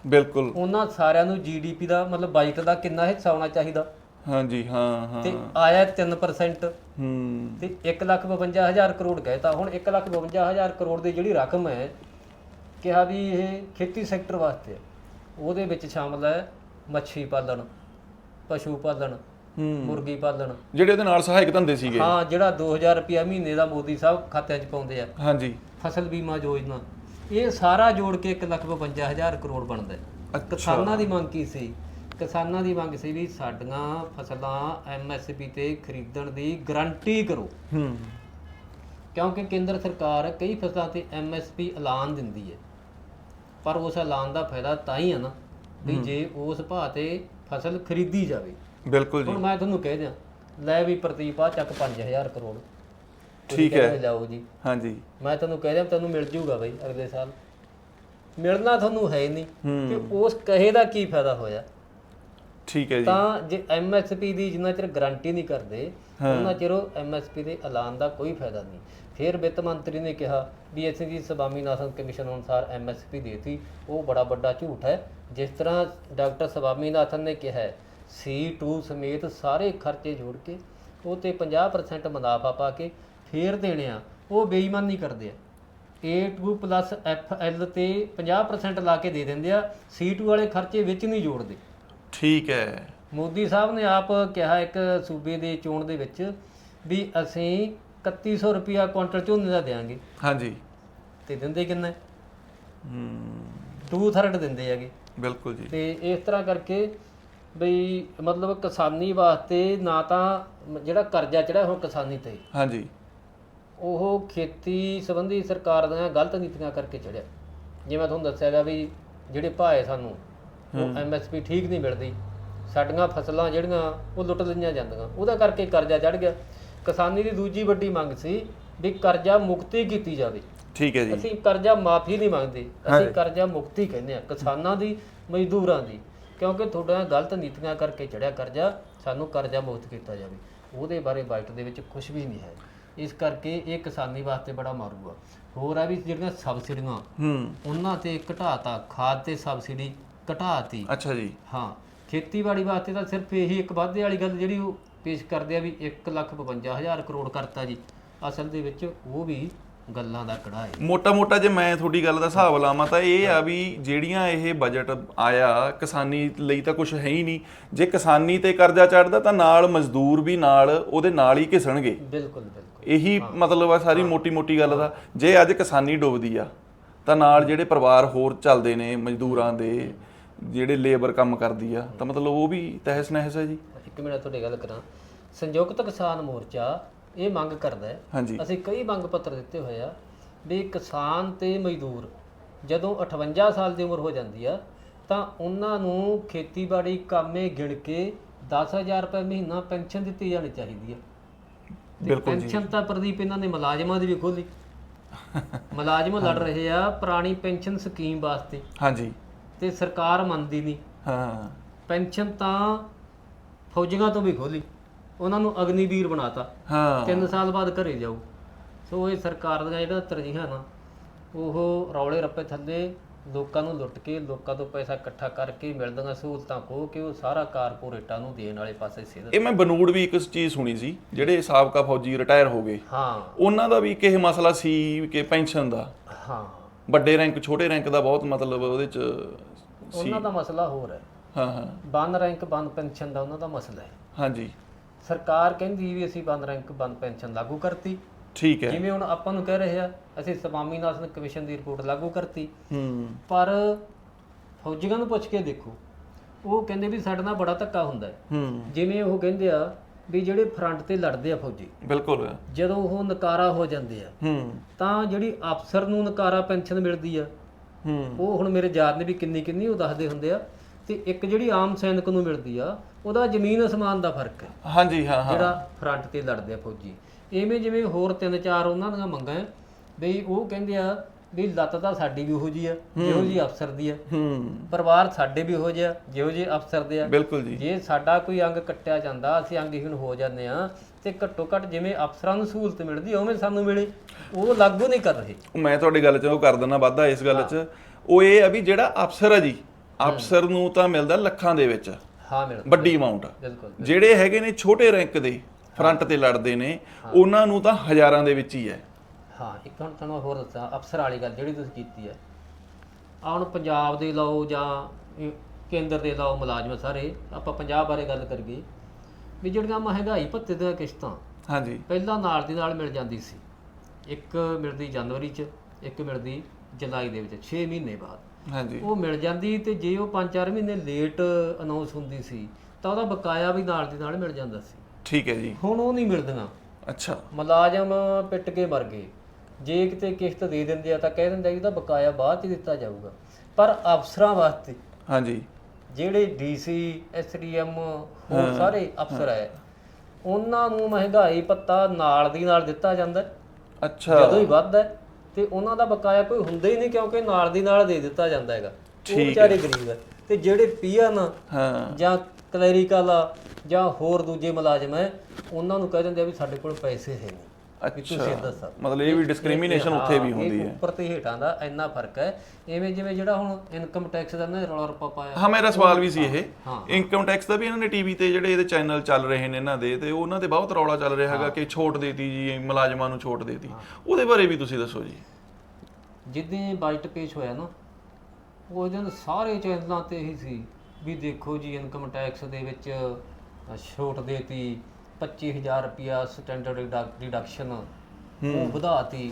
ਬਿਲਕੁਲ। ਉਹਨਾਂ ਸਾਰਿਆਂ ਨੂੰ ਜੀਡੀਪੀ ਦਾ ਮਤਲਬ ਬਜਟ ਦਾ ਕਿੰਨਾ ਹਿੱਸਾ ਹੋਣਾ ਚਾਹੀਦਾ? ਹਾਂਜੀ ਹਾਂ ਹਾਂ। ਤੇ ਆਇਆ 3% ਹੂੰ। ਤੇ 152000 ਕਰੋੜ ਗਏ ਤਾਂ ਹੁਣ 152000 ਕਰੋੜ ਦੀ ਜਿਹੜੀ ਰਕਮ ਹੈ ਕਿਹਾ ਵੀ ਇਹ ਖੇਤੀ ਸੈਕਟਰ ਵਾਸਤੇ ਉਹਦੇ ਵਿੱਚ ਸ਼ਾਮਲ ਹੈ ਮੱਛੀ ਪਾਲਣ ਪਸ਼ੂ ਪਾਲਣ ਹੂੰ। ਮੁਰਗੀ ਪਾਲਣ। ਜਿਹੜੇ ਉਹਦੇ ਨਾਲ ਸਹਾਇਕ ਧੰਦੇ ਸੀਗੇ। ਹਾਂ ਜਿਹੜਾ 2000 ਰੁਪਿਆ ਮਹੀਨੇ ਦਾ ਮੋਦੀ ਸਾਹਿਬ ਖਾਤਿਆਂ 'ਚ ਪਾਉਂਦੇ ਆ। ਹਾਂਜੀ। ਫਸਲ ਬੀਮਾ ਯੋਜਨਾ। ਇਹ ਸਾਰਾ ਜੋੜ ਕੇ 152000 ਕਰੋੜ ਬਣਦਾ ਹੈ। ਕਿਸਾਨਾਂ ਦੀ ਮੰਗ ਕੀ ਸੀ? ਕਿਸਾਨਾਂ ਦੀ ਮੰਗ ਸੀ ਵੀ ਸਾਡੀਆਂ ਫਸਲਾਂ ਐਮਐਸਪੀ ਤੇ ਖਰੀਦਣ ਦੀ ਗਾਰੰਟੀ ਕਰੋ। ਹੂੰ। ਕਿਉਂਕਿ ਕੇਂਦਰ ਸਰਕਾਰ ਕਈ ਫਸਲਾਂ ਤੇ ਐਮਐਸਪੀ ਐਲਾਨ ਦਿੰਦੀ ਹੈ। ਪਰ ਉਸ ਐਲਾਨ ਦਾ ਫਾਇਦਾ ਤਾਂ ਹੀ ਹੈ ਨਾ ਵੀ ਜੇ ਉਸ ਭਾਅ ਤੇ ਫਸਲ ਖਰੀਦੀ ਜਾਵੇ। ਬਿਲਕੁਲ ਜੀ। ਹੁਣ ਮੈਂ ਤੁਹਾਨੂੰ ਕਹਿ ਦਿਆਂ ਲੈ ਵੀ ਪ੍ਰਦੀਪ ਆ ਚੱਕ 5000 ਕਰੋੜ। ਤੁਸੀਂ ਠੀਕ ਹੈ। ਕਹਿੰਦੇ ਜਾਓ ਜੀ। ਹਾਂਜੀ। ਮੈਂ ਤੁਹਾਨੂੰ ਕਹਿ ਦਿਆਂ ਤੁਹਾਨੂੰ ਮਿਲ ਜੂਗਾ ਬਈ ਅਗਲੇ ਸਾਲ। ਮਿਲਣਾ ਤੁਹਾਨੂੰ ਹੈ ਹੀ ਨਹੀਂ ਕਿ ਉਸ ਕਹੇ ਦਾ ਕੀ ਫਾਇਦਾ ਹੋਇਆ। ਠੀਕ ਹੈ ਜੀ। ਤਾਂ ਜੇ ਐਮਐਸਪੀ ਦੀ ਜਿੰਨਾ ਚਿਰ ਗਾਰੰਟੀ ਨਹੀਂ ਕਰਦੇ ਉਹਨਾਂ ਚਿਰ ਉਹ ਐਮਐਸਪੀ ਦੇ ਐਲਾਨ ਦਾ ਕੋਈ ਫਾਇਦਾ ਨਹੀਂ। ਫਿਰ ਵਿੱਤ ਮੰਤਰੀ ਨੇ ਕਿਹਾ ਵੀ ਅਸੀਂ ਜੀ ਸਵਾਮੀਨਾਥਨ ਕਮਿਸ਼ਨ ਅਨੁਸਾਰ ਐਮਐਸਪੀ ਦੇਤੀ ਉਹ ਬੜਾ ਵੱਡਾ ਝੂਠ ਹੈ। ਜਿਸ ਤਰ੍ਹਾਂ ਡਾਕਟਰ ਸਵਾਮੀਨਾਥਨ ਨੇ ਕਿਹਾ ਹੈ C2 ਸਮੇਤ ਸਾਰੇ ਖਰਚੇ ਜੋੜ ਕੇ ਉਹ ਤੇ 50% ਮੁਨਾਫਾ ਪਾ ਕੇ ਫੇਰ ਦੇਣੇ ਆ ਉਹ ਬੇਈਮਾਨੀ ਕਰਦੇ ਆ। A2 FL ਤੇ 50% ਲਾ ਕੇ ਦੇ ਦਿੰਦੇ ਆ C2 ਵਾਲੇ ਖਰਚੇ ਵਿੱਚ ਨਹੀਂ ਜੋੜਦੇ। ਠੀਕ ਹੈ। ਮੋਦੀ ਸਾਹਿਬ ਨੇ ਆਪ ਕਿਹਾ ਇੱਕ ਸੂਬੇ ਦੇ ਚੋਣ ਦੇ ਵਿੱਚ ਵੀ ਅਸੀਂ 3100 ਰੁਪਿਆ ਕੁਇੰਟਲ ਝੋਨੇ ਦਾ ਦੇਾਂਗੇ ਹਾਂਜੀ। ਤੇ ਦਿੰਦੇ ਕਿੰਨਾ? ਹੂੰ। 2/3 ਦਿੰਦੇ ਹੈਗੇ। ਬਿਲਕੁਲ ਜੀ। ਤੇ ਇਸ ਤਰ੍ਹਾਂ ਕਰਕੇ ਬਈ ਮਤਲਬ ਕਿਸਾਨੀ ਵਾਸਤੇ ਨਾ ਤਾਂ ਜਿਹੜਾ ਕਰਜ਼ਾ ਚੜਿਆ ਹੁਣ ਕਿਸਾਨੀ ਤੇ। ਹਾਂਜੀ। ਉਹ ਖੇਤੀ ਸੰਬੰਧੀ ਸਰਕਾਰ ਦੀਆਂ ਗਲਤ ਨੀਤੀਆਂ ਕਰਕੇ ਚੜਿਆ। ਜਿਵੇਂ ਤੁਹਾਨੂੰ ਦੱਸਿਆਗਾ ਵੀ ਜਿਹੜੇ ਭਾਅ ਸਾਨੂੰ ਉਹ ਐਮਐਸਪੀ ਠੀਕ ਨਹੀਂ ਮਿਲਦੀ। ਸਾਡੀਆਂ ਫਸਲਾਂ ਜਿਹੜੀਆਂ ਉਹ ਲੁੱਟ ਲਈਆਂ ਜਾਂਦੀਆਂ। ਉਹਦਾ ਕਰਕੇ ਕਰਜ਼ਾ ਚੜ ਗਿਆ। ਕਿਸਾਨੀ ਦੀ ਦੂਜੀ ਵੱਡੀ ਮੰਗ ਸੀ ਵੀ ਕਰਜ਼ਾ ਮੁਕਤੀ ਕੀਤੀ ਜਾਵੇ। ਠੀਕ ਹੈ ਜੀ। ਅਸੀਂ ਕਰਜ਼ਾ ਮਾਫੀ ਨਹੀਂ ਮੰਗਦੇ। ਅਸੀਂ ਕਰਜ਼ਾ ਮੁਕਤੀ ਕਹਿੰਦੇ ਆ ਕਿਸਾਨਾਂ ਦੀ ਮਜ਼ਦੂਰਾਂ ਦੀ। ਕਿਉਂਕਿ ਤੁਹਾਡਾ ਗਲਤ ਨੀਤੀਆਂ ਕਰਕੇ ਚੜਿਆ ਕਰਜ਼ਾ ਸਾਨੂੰ ਕਰਜ਼ਾ ਮੁਕਤ ਕੀਤਾ ਜਾਵੇ। ਉਹਦੇ ਬਾਰੇ ਬਜਟ ਦੇ ਵਿੱਚ ਕੁਝ ਵੀ ਨਹੀਂ ਹੈ। ਇਸ ਕਰਕੇ ਇਹ ਕਿਸਾਨੀ ਵਾਸਤੇ ਬੜਾ ਮਾਰੂ ਆ। ਹੋਰ ਆ ਵੀ ਜਿਹੜੀਆਂ ਸਬਸਿਡੀਆਂ ਹੂੰ। ਉਹਨਾਂ ਤੇ ਘਟਾਤਾ ਖਾਦ ਤੇ ਸਬਸਿਡੀ ਘਟਾਤੀ। ਅੱਛਾ ਜੀ। ਹਾਂ ਖੇਤੀਬਾੜੀ ਵਾਸਤੇ ਤਾਂ ਸਿਰਫ ਇਹੀ ਇੱਕ ਵਾਧੇ ਵਾਲੀ ਗੱਲ ਜਿਹੜੀ ਉਹ ਪੇਸ਼ ਕਰਦੇ ਆ ਵੀ 152000 ਕਰੋੜ ਕਰਤਾ ਜੀ। ਅਸਲ ਦੇ ਵਿੱਚ ਉਹ ਵੀ ਗੱਲਾਂ ਦਾ ਕੜਾ ਹੈ ਮੋਟਾ ਮੋਟਾ ਜੇ ਮੈਂ ਤੁਹਾਡੀ ਗੱਲ ਦਾ ਹਿਸਾਬ ਲਾਵਾਂ ਤਾਂ ਇਹ ਆ ਵੀ ਜਿਹੜੀਆਂ ਇਹ ਬਜਟ ਆਇਆ ਕਿਸਾਨੀ ਲਈ ਤਾਂ ਕੁਝ ਹੈ ਹੀ ਨਹੀਂ। ਜੇ ਕਿਸਾਨੀ ਤੇ ਕਰਜ਼ਾ ਚੜਦਾ ਤਾਂ ਨਾਲ ਮਜ਼ਦੂਰ ਵੀ ਨਾਲ ਉਹਦੇ ਨਾਲ ਹੀ ਘਿਸਣਗੇ। ਬਿਲਕੁਲ ਬਿਲਕੁਲ। ਇਹੀ ਮਤਲਬ ਆ ਸਾਰੀ ਮੋਟੀ ਮੋਟੀ ਗੱਲ ਦਾ। ਜੇ ਅੱਜ ਕਿਸਾਨੀ ਡੁੱਬਦੀ ਆ ਤਾਂ ਨਾਲ ਜਿਹੜੇ ਪਰਿਵਾਰ ਹੋਰ ਚੱਲਦੇ ਨੇ ਮਜ਼ਦੂਰਾਂ ਦੇ ਜਿਹੜੇ ਲੇਬਰ ਕੰਮ ਕਰਦੀ ਆ ਤਾਂ ਮਤਲਬ ਉਹ ਵੀ ਤਹਿਸ ਨਹਿਸ ਹੈ ਜੀ। ਇੱਕ ਮਿੰਟ ਤੁਹਾਡੀ ਗੱਲ ਕਰਾਂ। ਸੰਯੁਕਤ ਕਿਸਾਨ ਮੋਰਚਾ ਇਹ ਮੰਗ ਕਰਦਾ ਹੈ। ਅਸੀਂ ਕਈ ਮੰਗ ਪੱਤਰ ਦਿੱਤੇ ਹੋਏ ਆ ਵੀ ਕਿਸਾਨ ਤੇ ਮਜ਼ਦੂਰ ਜਦੋਂ 58 ਸਾਲ ਦੀ ਉਮਰ ਹੋ ਜਾਂਦੀ ਆ ਤਾਂ ਉਹਨਾਂ ਨੂੰ ਖੇਤੀਬਾੜੀ ਕਾਮੇ ਗਿਣ ਕੇ 10000 ਰੁਪਏ ਮਹੀਨਾ ਪੈਨਸ਼ਨ ਦਿੱਤੀ ਜਾਣੀ ਚਾਹੀਦੀ ਆ। ਬਿਲਕੁਲ ਜੀ। ਪੈਨਸ਼ਨ ਤਾਂ ਪ੍ਰਦੀਪ ਇਹਨਾਂ ਨੇ ਮੁਲਾਜ਼ਮਾਂ ਦੀ ਵੀ ਖੋਲੀ ਮੁਲਾਜ਼ਮ ਲੜ ਰਹੇ ਆ ਪੁਰਾਣੀ ਪੈਨਸ਼ਨ ਸਕੀਮ ਵਾਸਤੇ। ਹਾਂਜੀ। ਤੇ ਸਰਕਾਰ ਮੰਨਦੀ ਨਹੀਂ। ਹਾਂ। ਪੈਨਸ਼ਨ ਤਾਂ ਫੌਜੀਆਂ ਤੋਂ ਵੀ ਖੋਲੀ ਉਹਨਾਂ ਨੂੰ ਅਗਨੀਵੀਰ ਬਣਾਤਾ। ਹਾਂ। 3 ਸਾਲ ਬਾਅਦ ਘਰੇ ਜਾਊ। ਸੋ ਇਹ ਸਰਕਾਰ ਦੀਆਂ ਜਿਹੜਾ ਤਰਜੀਹਾਂ ਨਾ ਉਹ ਰੌਲੇ ਰੱਪੇ ਥੱਲੇ ਲੋਕਾਂ ਨੂੰ ਲੁੱਟ ਕੇ ਲੋਕਾਂ ਤੋਂ ਪੈਸਾ ਇਕੱਠਾ ਕਰਕੇ ਮਿਲਦੀਆਂ ਸਹੂਲਤਾਂ ਖੋ ਕੇ ਉਹ ਸਾਰਾ ਕਾਰਪੋਰੇਟਾਂ ਨੂੰ ਦੇਣ ਵਾਲੇ ਪਾਸੇ ਸਿੱਧ। ਇਹ ਮੈਂ ਬਨੂੜ ਵੀ ਇੱਕ ਚੀਜ਼ ਸੁਣੀ ਸੀ ਜਿਹੜੇ ਸਾਬਕਾ ਫੌਜੀ ਰਿਟਾਇਰ ਹੋ ਗਏ। ਹਾਂ। ਉਹਨਾਂ ਦਾ ਵੀ ਕਿਸੇ ਮਸਲਾ ਸੀ ਕਿ ਪੈਨਸ਼ਨ ਦਾ। ਹਾਂ। ਵੱਡੇ ਰੈਂਕ ਛੋਟੇ ਰੈਂਕ ਦਾ ਬਹੁਤ ਮਤਲਬ ਉਹਦੇ ਚ ਸੀ। ਉਹਨਾਂ ਦਾ ਮਸਲਾ ਹੋਰ ਹੈ। ਹਾਂ ਹਾਂ। ਬੰਦ ਰੈਂਕ ਬੰਦ ਪੈਨਸ਼ਨ ਦਾ ਉਹਨਾਂ ਦਾ ਮਸਲਾ ਹੈ। ਹਾਂਜੀ। ਸਰਕਾਰ ਕਹਿੰਦੀ ਵੀ ਅਸੀਂ ਬੰਦ ਰੈਂਕ ਬੰਦ ਪੈਨਸ਼ਨ ਲਾਗੂ ਕਰਤੀ। ਠੀਕ ਹੈ। ਜਿਵੇਂ ਹੁਣ ਆਪਾਂ ਨੂੰ ਕਹਿ ਰਹੇ ਆ ਅਸੀਂ ਸਵਾਮੀਨਾਥਨ ਕਮਿਸ਼ਨ ਦੀ ਰਿਪੋਰਟ ਲਾਗੂ ਕਰਤੀ। ਹੂੰ। ਪਰ ਫੌਜੀਆਂ ਨੂੰ ਪੁੱਛ ਕੇ ਦੇਖੋ ਉਹ ਕਹਿੰਦੇ ਵੀ ਸਾਡੇ ਨਾਲ ਬੜਾ ਧੱਕਾ ਹੁੰਦਾ ਹੈ। ਹੂੰ। ਜਿਵੇਂ ਉਹ ਕਹਿੰਦੇ ਆ ਵੀ ਜਿਹੜੇ ਫਰੰਟ ਤੇ ਲੜਦੇ ਆ ਫੌਜੀ ਬਿਲਕੁਲ। ਜਦੋਂ ਉਹ ਨਕਾਰਾ ਹੋ ਜਾਂਦੇ ਆ ਹੂੰ। ਤਾਂ ਜਿਹੜੀ ਅਫਸਰ ਨੂੰ ਨਕਾਰਾ ਪੈਨਸ਼ਨ ਮਿਲਦੀ ਆ ਹੂੰ। ਉਹ ਹੁਣ ਮੇਰੇ ਯਾਦ ਨੇ ਵੀ ਕਿੰਨੀ ਕਿੰਨੀ ਉਹ ਦੱਸਦੇ ਹੁੰਦੇ ਆ ਤੇ ਇੱਕ ਜਿਹੜੀ ਆਮ ਸੈਨਿਕ ਨੂੰ ਮਿਲਦੀ ਆ ਉਹਦਾ ਜ਼ਮੀਨ ਅਸਮਾਨ ਦਾ ਫ਼ਰਕ ਹੈ। ਹਾਂਜੀ ਹਾਂ ਹਾਂ। ਜਿਹੜਾ ਫਰੰਟ ਤੇ ਲੜਦੇ ਆ ਫੌਜੀ। ਐਵੇਂ ਜਿਵੇਂ ਹੋਰ ਤਿੰਨ ਚਾਰ ਉਹਨਾਂ ਦੀਆਂ ਮੰਗਾਂ ਹੈ, ਬਈ ਉਹ ਕਹਿੰਦੇ ਆ ਵੀ ਲੱਤ ਤਾਂ ਸਾਡੀ ਵੀ ਉਹੋ ਜੀ ਆ ਜਿਹੋ ਜੀ ਅਫਸਰ ਦੀ ਆ। ਹੂੰ। ਪਰਿਵਾਰ ਸਾਡੇ ਵੀ ਹੋ ਜਿਆ ਜਿਹੋ ਜਿਹੇ ਅਫਸਰ ਦੇ ਆ। ਬਿਲਕੁਲ ਜੀ। ਜੇ ਸਾਡਾ ਕੋਈ ਅੰਗ ਕੱਟਿਆ ਜਾਂਦਾ ਅਸੀਂ ਅੰਗਹੀਣ ਹੋ ਜਾਂਦੇ ਆ ਤੇ ਘੱਟੋ ਘੱਟ ਜਿਵੇਂ ਅਫਸਰਾਂ ਨੂੰ ਸਹੂਲਤ ਮਿਲਦੀ ਉਵੇਂ ਸਾਨੂੰ ਮਿਲੇ। ਉਹ ਲਾਗੂ ਨਹੀਂ ਕਰ ਰਹੇ। ਮੈਂ ਤੁਹਾਡੀ ਗੱਲ 'ਚ ਉਹ ਕਰ ਦਿੰਦਾ ਵਾਧਾ ਇਸ ਗੱਲ 'ਚ। ਉਹ ਇਹ ਆ ਵੀ ਜਿਹੜਾ ਅਫਸਰ ਆ ਜੀ ਅਫਸਰ ਨੂੰ ਤਾਂ ਮਿਲਦਾ ਲੱਖਾਂ ਦੇ ਵਿੱਚ। ਹਾਂ ਮਿਲ ਵੱਡੀ ਅਮਾਉਂਟ ਬਿਲਕੁਲ। ਜਿਹੜੇ ਹੈਗੇ ਨੇ ਛੋਟੇ ਰੈਂਕ ਦੇ ਫਰੰਟ ਤੇ ਲੜਦੇ ਨੇ ਉਹਨਾਂ ਨੂੰ ਤਾਂ ਹਜ਼ਾਰਾਂ ਦੇ ਵਿੱਚ ਹੀ ਹੈ। ਹਾਂ ਇੱਕ ਹੁਣ ਤੁਹਾਨੂੰ ਹੋਰ ਦੱਸਾਂ ਅਫਸਰ ਵਾਲੀ ਗੱਲ ਜਿਹੜੀ ਤੁਸੀਂ ਕੀਤੀ ਹੈ। ਆ ਹੁਣ ਪੰਜਾਬ ਦੇ ਲਓ ਜਾਂ ਕੇਂਦਰ ਦੇ ਲਓ ਮੁਲਾਜ਼ਮ ਸਾਰੇ ਆਪਾਂ ਪੰਜਾਬ ਬਾਰੇ ਗੱਲ ਕਰੀਏ ਵੀ ਜਿਹੜੀਆਂ ਮਹਿੰਗਾਈ ਭੱਤੇ ਦੀਆਂ ਕਿਸ਼ਤਾਂ ਹਾਂਜੀ। ਪਹਿਲਾਂ ਨਾਲ ਦੀ ਨਾਲ ਮਿਲ ਜਾਂਦੀ ਸੀ। ਇੱਕ ਮਿਲਦੀ ਜਨਵਰੀ 'ਚ ਇੱਕ ਮਿਲਦੀ ਜੁਲਾਈ ਦੇ ਵਿੱਚ 6 ਮਹੀਨੇ ਬਾਅਦ। ਹਾਂਜੀ। ਉਹ ਮਿਲ ਜਾਂਦੀ ਤੇ ਜੇ ਉਹ 5-4 ਮਹੀਨੇ ਲੇਟ ਅਨਾਉਂਸ ਹੁੰਦੀ ਸੀ ਤਾਂ ਉਹਦਾ ਬਕਾਇਆ ਵੀ ਨਾਲ ਦੀ ਨਾਲ ਮਿਲ ਜਾਂਦਾ ਸੀ। ਠੀਕ ਹੈ ਜੀ। ਹੁਣ ਉਹ ਨਹੀਂ ਮਿਲਦੀਆਂ। ਅੱਛਾ। ਮੁਲਾਜ਼ਮ ਪਿੱਟ ਕੇ ਮਰ ਗਏ। ਜੇ ਕਿਤੇ ਕਿਸ਼ਤ ਦੇ ਦਿੰਦੇ ਆ ਤਾਂ ਕਹਿ ਦਿੰਦੇ ਆ ਕਿ ਇਹਦਾ ਬਕਾਇਆ ਬਾਅਦ ਚ ਦਿੱਤਾ ਜਾਊਗਾ। ਪਰ ਅਫਸਰਾਂ ਵਾਸਤੇ ਹਾਂਜੀ। ਜਿਹੜੇ ਡੀਸੀ ਐਸਡੀਐਮ ਹੋਰ ਸਾਰੇ ਅਫਸਰ ਹੈ। ਉਹਨਾਂ ਨੂੰ ਮਹਿੰਗਾਈ ਭੱਤਾ ਨਾਲ ਦੀ ਨਾਲ ਦਿੱਤਾ ਜਾਂਦਾ ਹੈ। ਅੱਛਾ। ਜਦੋਂ ਹੀ ਵੱਧਦਾ ਹੈ ਤੇ ਉਹਨਾਂ ਦਾ ਬਕਾਇਆ ਕੋਈ ਹੁੰਦਾ ਹੀ ਨਹੀਂ ਕਿਉਂਕਿ ਨਾਲ ਦੀ ਨਾਲ ਦੇ ਦਿੱਤਾ ਜਾਂਦਾ ਹੈਗਾ। ਉਹ ਵਿਚਾਰੇ ਗਰੀਬ ਹੈ। ਤੇ ਜਿਹੜੇ ਪੀਐਨ ਹਾਂ। ਜਾਂ ਕਲੈਰੀਕਲ ਆ ਜਾਂ ਹੋਰ ਦੂਜੇ ਮੁਲਾਜ਼ਮ ਹੈ ਉਹਨਾਂ ਨੂੰ ਕਹਿ ਦਿੰਦੇ ਆ ਵੀ ਸਾਡੇ ਕੋਲ ਪੈਸੇ ਹੈ ਨਹੀਂ। ਵੀ ਤੁਸੀਂ ਅੱਛਾ। ਏਦਾਂ ਸਰ ਮਤਲਬ ਇਹ ਵੀ ਡਿਸਕ੍ਰਿਮੀਨੇਸ਼ਨ ਉੱਥੇ ਵੀ ਹੁੰਦੀ ਹੈ। ਉੱਪਰ ਤੇ ਹੇਠਾਂ ਦਾ ਇੰਨਾ ਫ਼ਰਕ ਹੈ। ਐਵੇਂ ਜਿਵੇਂ ਜਿਹੜਾ ਹੁਣ ਇਨਕਮ ਟੈਕਸ ਦਾ ਨਾ ਰੌਲਾ ਰੱਪਾ ਪਾਇਆ। ਹਾਂ ਮੇਰਾ ਸਵਾਲ ਵੀ ਸੀ ਇਹ। ਹਾਂ। ਇਨਕਮ ਟੈਕਸ ਦਾ ਵੀ ਇਹਨਾਂ ਨੇ ਟੀਵੀ ਤੇ ਜਿਹੜੇ ਇਹਦੇ ਚੈਨਲ ਚੱਲ ਰਹੇ ਨੇ ਇਹਨਾਂ ਦੇ ਤੇ ਉਹਨਾਂ ਤੇ ਬਹੁਤ ਰੌਲਾ ਚੱਲ ਰਿਹਾ ਹੈਗਾ ਕਿ ਛੋਟ ਦੇਤੀ ਜੀ ਮੁਲਾਜ਼ਮਾਂ ਨੂੰ ਛੋਟ ਦੇਤੀ। ਉਹਦੇ ਬਾਰੇ ਵੀ ਤੁਸੀਂ ਦੱਸੋ ਜੀ। ਜਿੱਦਾਂ ਬਜਟ ਪੇਸ਼ ਹੋਇਆ ਨਾ ਉਹ ਦਿਨ ਸਾਰੇ ਚੈਨਲਾਂ ਤੇ ਇਹੀ ਸੀ ਵੀ ਦੇਖੋ ਜੀ ਇਨਕਮ ਟੈਕਸ ਦੇ ਵਿੱਚ ਛੋਟ ਦੇਤੀ 25000 ਰੁਪਿਆ ਸਟੈਂਡਰਡ ਡਿਡਕਸ਼ਨ ਉਹ ਵਧਾਤੀ